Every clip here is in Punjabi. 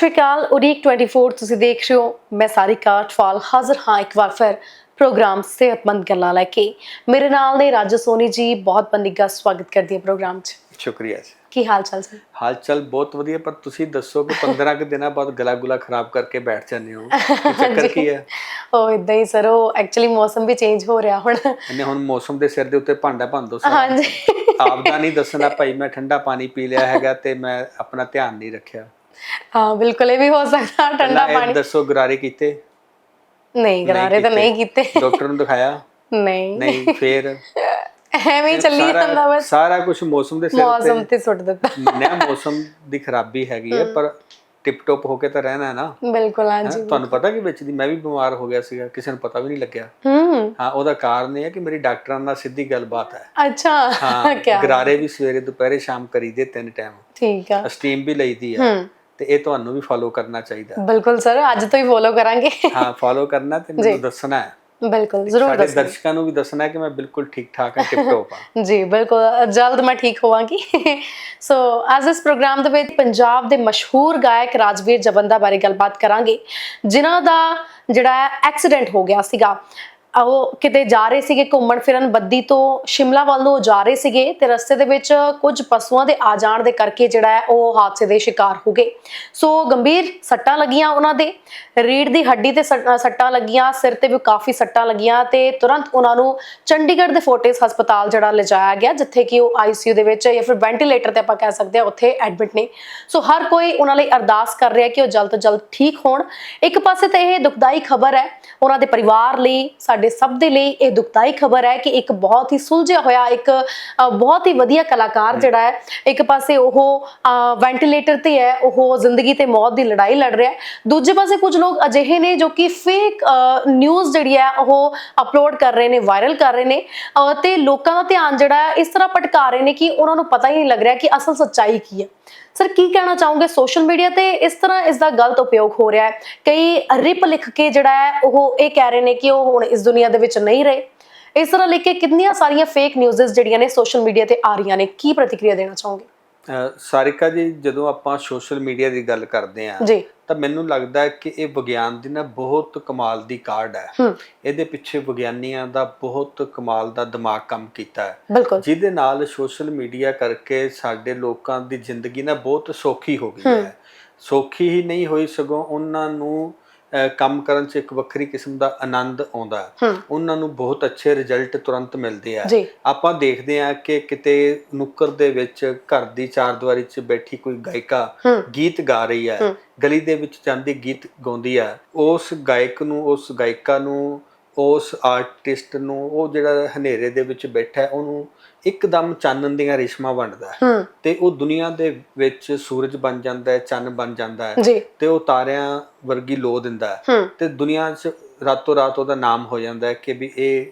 ਸ਼੍ਰੀ ਅਕਾਲ ਉਡੀਕ 24 ਤੁਸੀਂ ਦੇਖ ਰਹੇ ਹੋ ਮੈਂ ਸਾਰਿਕਾ ਟਵਾਲ ਹਾਜ਼ਰ ਹਾਂ ਇੱਕ ਵਾਰ ਫਿਰ ਪ੍ਰੋਗਰਾਮ ਸਿਹਤਮੰਦ ਗੱਲਾਂ ਲੈ ਕੇ। ਮੇਰੇ ਨਾਲ ਨੇ ਰਾਜਾ ਸੋਨੀ ਜੀ ਬਹੁਤ ਬੰਦਿਗਾ ਸਵਾਗਤ ਕਰਦੀ ਹੈ ਪ੍ਰੋਗਰਾਮ 'ਚ। ਸ਼ੁਕਰੀਆ ਜੀ। ਕੀ ਹਾਲ ਚਾਲ ਜੀ? ਹਾਲ ਚਾਲ ਬਹੁਤ ਵਧੀਆ ਪਰ ਤੁਸੀਂ ਦੱਸੋ ਕਿ 15 ਕੁ ਦਿਨਾਂ ਬਾਅਦ ਗਲਾ ਗੁਲਾ ਖਰਾਬ ਕਰਕੇ ਬੈਠ ਜਾਂਦੇ ਹੋ। ਚੱਕਰ ਕੀ ਹੈ? ਉਹ ਇਦਾਂ ਹੀ ਸਰ ਉਹ ਐਕਚੁਅਲੀ ਮੌਸਮ ਵੀ ਚੇਂਜ ਹੋ ਰਿਹਾ ਹੁਣ। ਇਹਨੇ ਹੁਣ ਮੌਸਮ ਦੇ ਸਿਰ ਦੇ ਉੱਤੇ ਭਾਂਡਾ ਭੰਨ ਦੋ ਸਾਰਾ। ਹਾਂਜੀ। ਆਪ ਦਾ ਨਹੀਂ ਦੱਸਣਾ ਭਾਈ ਮੈਂ ਠੰਡਾ ਪਾਣੀ ਪੀ ਲਿਆ ਹੈਗਾ ਤੇ ਮੈਂ ਆਪਣਾ ਧਿਆਨ ਨਹੀਂ ਰੱਖਿਆ। ਹਾਂ ਬਿਲਕੁਲ ਇਹ ਵੀ ਹੋ ਸਕਦਾ ਠੰਡਾ ਪਾਣੀ। ਦੱਸੋ ਗਰਾਰੇ ਕੀਤੇ? ਨਹੀਂ ਗਰਾਰੇ ਤਾਂ ਨਹੀਂ ਕੀਤੇ। ਡਾਕਟਰ ਨੂੰ ਦਿਖਾਇਆ? ਨਹੀਂ। ਨਹੀਂ ਫੇਰ? ਐਵੇਂ ਹੀ ਚੱਲੀ ਜਾਂਦਾ ਬਸ। ਸਾਰਾ ਕੁਝ ਮੌਸਮ ਦੇ ਸਿਰ ਮੌਸਮ ਤੇ ਸੁੱਟ ਦਿੱਤਾ। ਤੇ ਮੰਨਿਆ ਮੌਸਮ ਦੀ ਖਰਾਬੀ ਹੈਗੀ ਹੈ ਪਰ ਟਿਪ ਟੋਪ ਹੋ ਕੇ ਤਾਂ ਰਹਿਣਾ ਹੈ ਨਾ। ਬਿਲਕੁਲ ਹੈਂ? ਹਾਂਜੀ ਤੁਹਾਨੂੰ ਪਤਾ ਕਿ ਵਿੱਚ ਦੀ ਮੈਂ ਵੀ ਬਿਮਾਰ ਹੋ ਗਿਆ ਸੀਗਾ ਕਿਸੇ ਨੂੰ ਪਤਾ ਵੀ ਨਹੀਂ ਲੱਗਿਆ। ਹੂੰ। ਹਾਂ ਉਹਦਾ ਕਾਰਨ ਇਹ ਹੈ ਕਿ ਮੇਰੀ ਡਾਕਟਰਾਂ ਨਾਲ ਸਿੱਧੀ ਗੱਲਬਾਤ ਹੈ। ਅੱਛਾ ਹਾਂ ਕੀ ਗਰਾਰੇ ਵੀ ਸਵੇਰੇ ਦੁਪਹਿਰੇ ਸ਼ਾਮ ਕਰੀਦੇ ਤਿੰਨ ਟਾਈਮ। ਠੀਕ ਆ। ਸਟੀਮ ਵੀ ਲਈਦੀ ਹੂੰ। ਤੇ ਇਹ ਤੁਹਾਨੂੰ ਵੀ ਫਾਲੋ ਕਰਨਾ ਚਾਹੀਦਾ ਬਿਲਕੁਲ ਸਰ ਅੱਜ ਤੋਂ ਹੀ ਫੋਲੋ ਕਰਾਂਗੇ। ਹਾਂ ਫਾਲੋ ਕਰਨਾ ਤੇ ਮੈਨੂੰ ਦੱਸਣਾ ਹੈ। ਬਿਲਕੁਲ ਜ਼ਰੂਰ ਸਾਡੇ ਦਰਸ਼ਕਾਂ ਨੂੰ ਵੀ ਦੱਸਣਾ ਹੈ ਕਿ ਮੈਂ ਬਿਲਕੁਲ ਠੀਕ ਠਾਕ ਹਾਂ ਟਿਪ ਟੋਪ ਹਾਂ। ਜੀ ਬਿਲਕੁਲ ਜਲਦ ਮੈਂ ਠੀਕ ਹੋਵਾਂਗੀ। ਸੋ ਅੱਜ ਇਸ ਪ੍ਰੋਗਰਾਮ ਦੇ ਵਿੱਚ ਪੰਜਾਬ ਦੇ ਮਸ਼ਹੂਰ ਗਾਇਕ ਰਾਜਵੀਰ ਜਵੰਦਾ ਬਾਰੇ ਗੱਲਬਾਤ ਕਰਾਂਗੇ ਜਿਨ੍ਹਾਂ ਦਾ ਜਿਹੜਾ ਐਕਸੀਡੈਂਟ ਹੋ ਗਿਆ ਸੀਗਾ। ਉਹ ਕਿਤੇ ਜਾ ਰਹੇ ਸੀਗੇ ਘੁੰਮਣ ਫਿਰਨ, ਬੱਦੀ ਤੋਂ ਸ਼ਿਮਲਾ ਵੱਲ ਨੂੰ ਜਾ ਰਹੇ ਸੀਗੇ ਤੇ ਰਸਤੇ ਦੇ ਵਿੱਚ ਕੁਝ ਪਸ਼ੂਆਂ ਦੇ ਆ ਜਾਣ ਦੇ ਕਰਕੇ ਜਿਹੜਾ ਹੈ ਉਹ ਹਾਦਸੇ ਦੇ ਸ਼ਿਕਾਰ ਹੋ ਗਏ। ਸੋ ਗੰਭੀਰ ਸੱਟਾਂ ਲੱਗੀਆਂ ਉਹਨਾਂ ਦੇ। ਰੀੜ ਦੀ ਹੱਡੀ ਤੇ ਸੱਟਾਂ ਲੱਗੀਆਂ, ਸਿਰ ਤੇ ਵੀ ਕਾਫੀ ਸੱਟਾਂ ਲੱਗੀਆਂ ਤੇ ਤੁਰੰਤ ਉਹਨਾਂ ਨੂੰ ਚੰਡੀਗੜ੍ਹ ਦੇ ਫੋਰਟਿਸ ਹਸਪਤਾਲ ਜਿਹੜਾ ਲਿਜਾਇਆ ਗਿਆ, ਜਿੱਥੇ ਕਿ ਉਹ ਆਈਸੀਯੂ ਦੇ ਵਿੱਚ ਜਾਂ ਫਿਰ ਵੈਂਟੀਲੇਟਰ ਤੇ ਆਪਾਂ ਕਹਿ ਸਕਦੇ ਹਾਂ ਉੱਥੇ ਐਡਮਿਟ ਨੇ। ਸੋ ਹਰ ਕੋਈ ਉਹਨਾਂ ਲਈ ਅਰਦਾਸ ਕਰ ਰਿਹਾ ਕਿ ਉਹ ਜਲਦ ਤੋਂ ਜਲਦ ਠੀਕ ਹੋਣ। ਇੱਕ ਪਾਸੇ ਤਾਂ ਇਹ ਦੁਖਦਾਈ ਖਬਰ ਹੈ, ਉਹਨਾਂ ਦੇ ਪਰਿਵਾਰ ਲਈ ਸਾਡੇ ਸਭ ਦੇ ਲਈ ਇਹ ਦੁਖਦਾਈ ਖਬਰ ਹੈ ਕਿ ਇੱਕ ਬਹੁਤ ਹੀ ਸੁਲਝਿਆ ਹੋਇਆ ਇੱਕ ਬਹੁਤ ਹੀ ਵਧੀਆ ਕਲਾਕਾਰ ਜਿਹੜਾ ਹੈ ਇੱਕ ਪਾਸੇ ਉਹ ਵੈਂਟੀਲੇਟਰ ਤੇ ਹੈ ਉਹ ਜ਼ਿੰਦਗੀ ਤੇ ਮੌਤ ਦੀ ਲੜਾਈ ਲੜ ਰਿਹਾ ਹੈ। ਦੂਜੇ ਪਾਸੇ ਕੁਝ ਲੋਕ ਅਜਿਹੇ ਨੇ ਜੋ ਕਿ ਫੇਕ ਨਿਊਜ਼ ਜਿਹੜੀ ਹੈ ਉਹ ਅਪਲੋਡ ਕਰ ਰਹੇ ਨੇ ਵਾਇਰਲ ਕਰ ਰਹੇ ਨੇ ਤੇ ਲੋਕਾਂ ਦਾ ਧਿਆਨ ਜਿਹੜਾ ਹੈ ਇਸ ਤਰ੍ਹਾਂ ਭਟਕਾ ਰਹੇ ਨੇ ਕਿ ਉਹਨਾਂ ਨੂੰ ਪਤਾ ਹੀ ਨਹੀਂ ਲੱਗ ਰਿਹਾ ਕਿ ਅਸਲ ਸੱਚਾਈ ਕੀ ਹੈ। ਸਰ ਕੀ ਕਹਿਣਾ ਚਾਹੋਗੇ? ਸੋਸ਼ਲ ਮੀਡੀਆ ਤੇ ਇਸ ਤਰ੍ਹਾਂ ਇਸ ਦਾ ਗਲਤ ਉਪਯੋਗ ਹੋ ਰਿਹਾ ਹੈ। ਕਈ ਰਿਪ ਲਿਖ ਕੇ ਜਿਹੜਾ ਹੈ ਉਹ ਇਹ ਕਹਿ ਰਹੇ ਨੇ ਕਿ ਉਹ ਹੁਣ ਇਸ ਦੁਨੀਆ ਦੇ ਵਿੱਚ ਨਹੀਂ ਰਹੇ। ਇਸ ਤਰ੍ਹਾਂ ਲਿਖ ਕੇ ਕਿੰਨੀਆਂ ਸਾਰੀਆਂ ਫੇਕ ਨਿਊਜ਼ਸ ਜਿਹੜੀਆਂ ਨੇ ਸੋਸ਼ਲ ਮੀਡੀਆ ਤੇ ਆ ਰਹੀਆਂ ਨੇ ਕੀ ਪ੍ਰਤੀਕਿਰਿਆ ਦੇਣਾ ਚਾਹੋਗੇ? ਸਾਰਿਕਾ ਜੀ ਜਦੋਂ ਆਪਾਂ ਸੋਸ਼ਲ ਮੀਡੀਆ ਦੀ ਗੱਲ ਕਰਦੇ ਆ ਤਾਂ ਮੈਨੂੰ ਲੱਗਦਾ ਹੈ ਕਿ ਇਹ ਵਿਗਿਆਨ ਦੀ ਨਾ ਬਹੁਤ ਕਮਾਲ ਦੀ ਕਾਢ ਹੈ। ਇਹਦੇ ਪਿੱਛੇ ਵਿਗਿਆਨੀਆਂ ਦਾ ਬਹੁਤ ਕਮਾਲ ਦਾ ਦਿਮਾਗ ਕੰਮ ਕੀਤਾ ਹੈ। ਜਿਹਦੇ ਨਾਲ ਸੋਸ਼ਲ ਮੀਡੀਆ ਕਰਕੇ ਸਾਡੇ ਲੋਕਾਂ ਦੀ ਜ਼ਿੰਦਗੀ ਨਾ ਬਹੁਤ ਸੌਖੀ ਹੋ ਗਈ ਹੈ। ਸੌਖੀ ਹੀ ਨਹੀਂ ਹੋਈ ਸਗੋਂ ਉਹਨਾਂ ਨੂੰ ਕੰਮ ਕਰਨ 'ਚ ਇੱਕ ਵੱਖਰੀ ਕਿਸਮ ਦਾ ਆਨੰਦ ਆਉਂਦਾ ਉਹਨਾਂ ਨੂੰ ਬਹੁਤ ਅੱਛੇ ਰਿਜ਼ਲਟ ਤੁਰੰਤ ਮਿਲਦੇ ਆ। ਆਪਾਂ ਦੇਖਦੇ ਆ ਕਿ ਕਿਤੇ ਨੁੱਕਰ ਦੇ ਵਿੱਚ ਘਰ ਦੀ ਚਾਰਦੀਵਾਰੀ 'ਚ ਬੈਠੀ ਕੋਈ ਗਾਇਕਾ ਗੀਤ ਗਾ ਰਹੀ ਹੂੰ। ਗਲੀ ਦੇ ਵਿੱਚ ਜਾਂਦੀ ਗੀਤ ਗਾਉਂਦੀ ਆ ਉਸ ਗਾਇਕ ਨੂੰ ਉਸ ਗਾਇਕਾ ਨੂੰ ਉਸ ਆਰਟਿਸਟ ਨੂੰ ਉਹ ਜਿਹੜਾ ਹਨੇਰੇ ਦੇ ਵਿੱਚ ਬੈਠਾ ਹੈ ਉਹਨੂੰ ਇੱਕਦਮ ਚਾਨਣ ਦੀਆਂ ਰੇਸ਼ਮਾਂ ਵੰਡਦਾ ਹੈ। ਤੇ ਉਹ ਦੁਨੀਆ ਦੇ ਵਿੱਚ ਸੂਰਜ ਬਣ ਜਾਂਦਾ ਹੈ ਚੰਨ ਬਣ ਜਾਂਦਾ ਹੈ ਤੇ ਉਹ ਤਾਰਿਆਂ ਵਰਗੀ ਲੋ ਦਿੰਦਾ ਹੈ। ਤੇ ਦੁਨੀਆ 'ਚ ਰਾਤੋਂ ਰਾਤ ਉਹਦਾ ਨਾਮ ਹੋ ਜਾਂਦਾ ਹੈ ਕਿ ਵੀ ਇਹ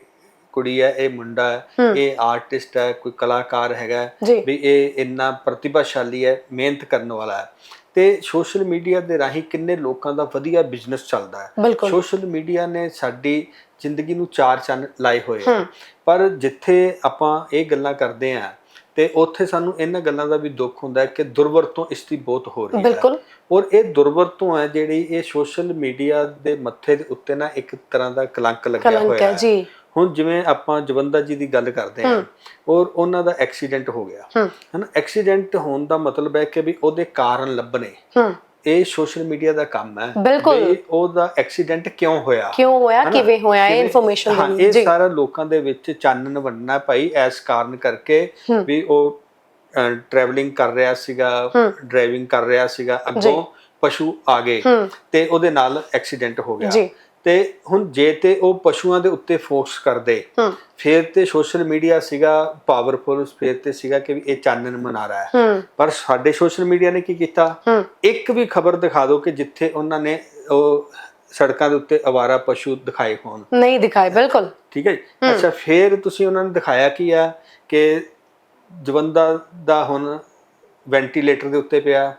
ਕੁੜੀ ਹੈ ਇਹ ਮੁੰਡਾ ਹੈ। ਇਹ ਆਰਟਿਸਟ ਹੈ ਕੋਈ ਕਲਾਕਾਰ ਹੈਗਾ ਵੀ ਇਹ ਇੰਨਾ ਪ੍ਰਤਿਭਾਸ਼ਾਲੀ ਹੈ ਮਿਹਨਤ ਕਰਨ ਵਾਲਾ ਹੈ। ਤੇ ਸੋਸ਼ਲ ਮੀਡੀਆ ਦੇ ਰਾਹੀਂ ਕਿੰਨੇ ਲੋਕਾਂ ਦਾ ਵਧੀਆ ਬਿਜ਼ਨਸ ਚੱਲਦਾ ਹੈ। ਸੋਸ਼ਲ ਮੀਡੀਆ ਨੇ ਸਾਡੀ ਜ਼ਿੰਦਗੀ ਨੂੰ ਚਾਰ ਚੰਨ ਲਾਏ ਹੋਏ ਆ। ਪਰ ਜਿੱਥੇ ਆਪਾਂ ਇਹ ਗੱਲਾਂ ਕਰਦੇ ਆ ਤੇ ਉੱਥੇ ਸਾਨੂੰ ਇਹਨਾਂ ਗੱਲਾਂ ਦਾ ਵੀ ਦੁੱਖ ਹੁੰਦਾ ਹੈ ਕਿ ਦੁਰਵਰਤੋਂ ਇਸ ਦੀ ਬਹੁਤ ਹੋ ਰਹੀ ਹੈ। ਬਿਲਕੁਲ। ਔਰ ਇਹ ਦੁਰਵਰਤੋਂ ਹੈ ਜਿਹੜੀ ਇਹ ਸੋਸ਼ਲ ਮੀਡੀਆ ਦੇ ਮੱਥੇ ਦੇ ਉੱਤੇ ਨਾ ਇੱਕ ਤਰ੍ਹਾਂ ਦਾ ਕਲੰਕ ਲੱਗਿਆ ਹੋਇਆ ਹੈ ਹੈ। ਜੀ। ਹੁਣ ਜਿਵੇਂ ਆਪਾਂ ਜਵੰਦਾ ਜੀ ਦੀ ਗੱਲ ਕਰਦੇ ਹਾਂ। ਔਰ ਉਹਨਾਂ ਦਾ ਐਕਸੀਡੈਂਟ ਹੋ ਗਿਆ। ਹਨਾ ਐਕਸੀਡੈਂਟ ਹੋਣ ਦਾ ਮਤਲਬ ਹੈ ਕਿ ਵੀ ਉਹਦੇ ਕਾਰਨ ਲੱਭਣੇ। ਇਹ ਸੋਸ਼ਲ ਮੀਡੀਆ ਦਾ ਕੰਮ ਹੈ ਬਿਲਕੁਲ। ਉਹਦਾ ਐਕਸੀਡੈਂਟ ਕਿਉਂ ਹੋਇਆ? ਕਿਉਂ ਹੋਇਆ? ਕਿਵੇਂ ਹੋਇਆ? ਇਹ ਇਨਫੋਰਮੇਸ਼ਨ ਇਹ ਸਾਰਾ ਲੋਕਾਂ ਦੇ ਵਿੱਚ ਚਾਨਣ ਵੰਡਣਾ ਭਾਈ ਇਸ ਕਾਰਨ ਕਰਕੇ। ਵੀ ਉਹ ਟਰੈਵਲਿੰਗ ਕਰ ਰਿਹਾ ਸੀਗਾ। ਡਰਾਈਵਿੰਗ ਕਰ ਰਿਹਾ ਸੀਗਾ ਅੱਗੋਂ ਪਸ਼ੂ ਆ ਗਏ ਤੇ ਉਹਦੇ ਨਾਲ ਐਕਸੀਡੈਂਟ ਹੋ ਗਿਆ। ਤੇ ਹੁਣ ਜੇ ਤੇ ਉਹ ਪਸ਼ੂਆਂ ਦੇ ਉੱਤੇ ਫੋਕਸ ਕਰਦੇ ਫਿਰ ਤੇ ਸੋਸ਼ਲ ਮੀਡੀਆ ਸੀਗਾ ਪਾਵਰਫੁਲ ਫਿਰ ਤੇ ਸੀਗਾ ਕਿ ਇਹ ਚਾਨਣ ਮਨਾ ਰਿਹਾ ਹੈ। ਪਰ ਸਾਡੇ ਸੋਸ਼ਲ ਮੀਡੀਆ ਨੇ ਕੀ ਕੀਤਾ? ਇੱਕ ਵੀ ਖਬਰ ਦਿਖਾ ਦਿਓ ਕਿ ਜਿੱਥੇ ਉਹਨਾਂ ਨੇ ਉਹ ਸੜਕਾਂ ਦੇ ਉੱਤੇ ਅਵਾਰਾ ਪਸ਼ੂ ਦਿਖਾਏ ਹੋਣ। ਨਹੀਂ ਦਿਖਾਏ ਬਿਲਕੁਲ। ਠੀਕ ਹੈ ਅੱਛਾ ਫਿਰ ਤੁਸੀਂ ਉਹਨਾਂ ਨੇ ਦਿਖਾਇਆ ਕੀ ਆ ਕਿ ਜਵੰਦਾ ਦਾ ਹੁਣ ਵੈਂਟੀਲੇਟਰ ਦੇ ਉੱਤੇ ਪਿਆ।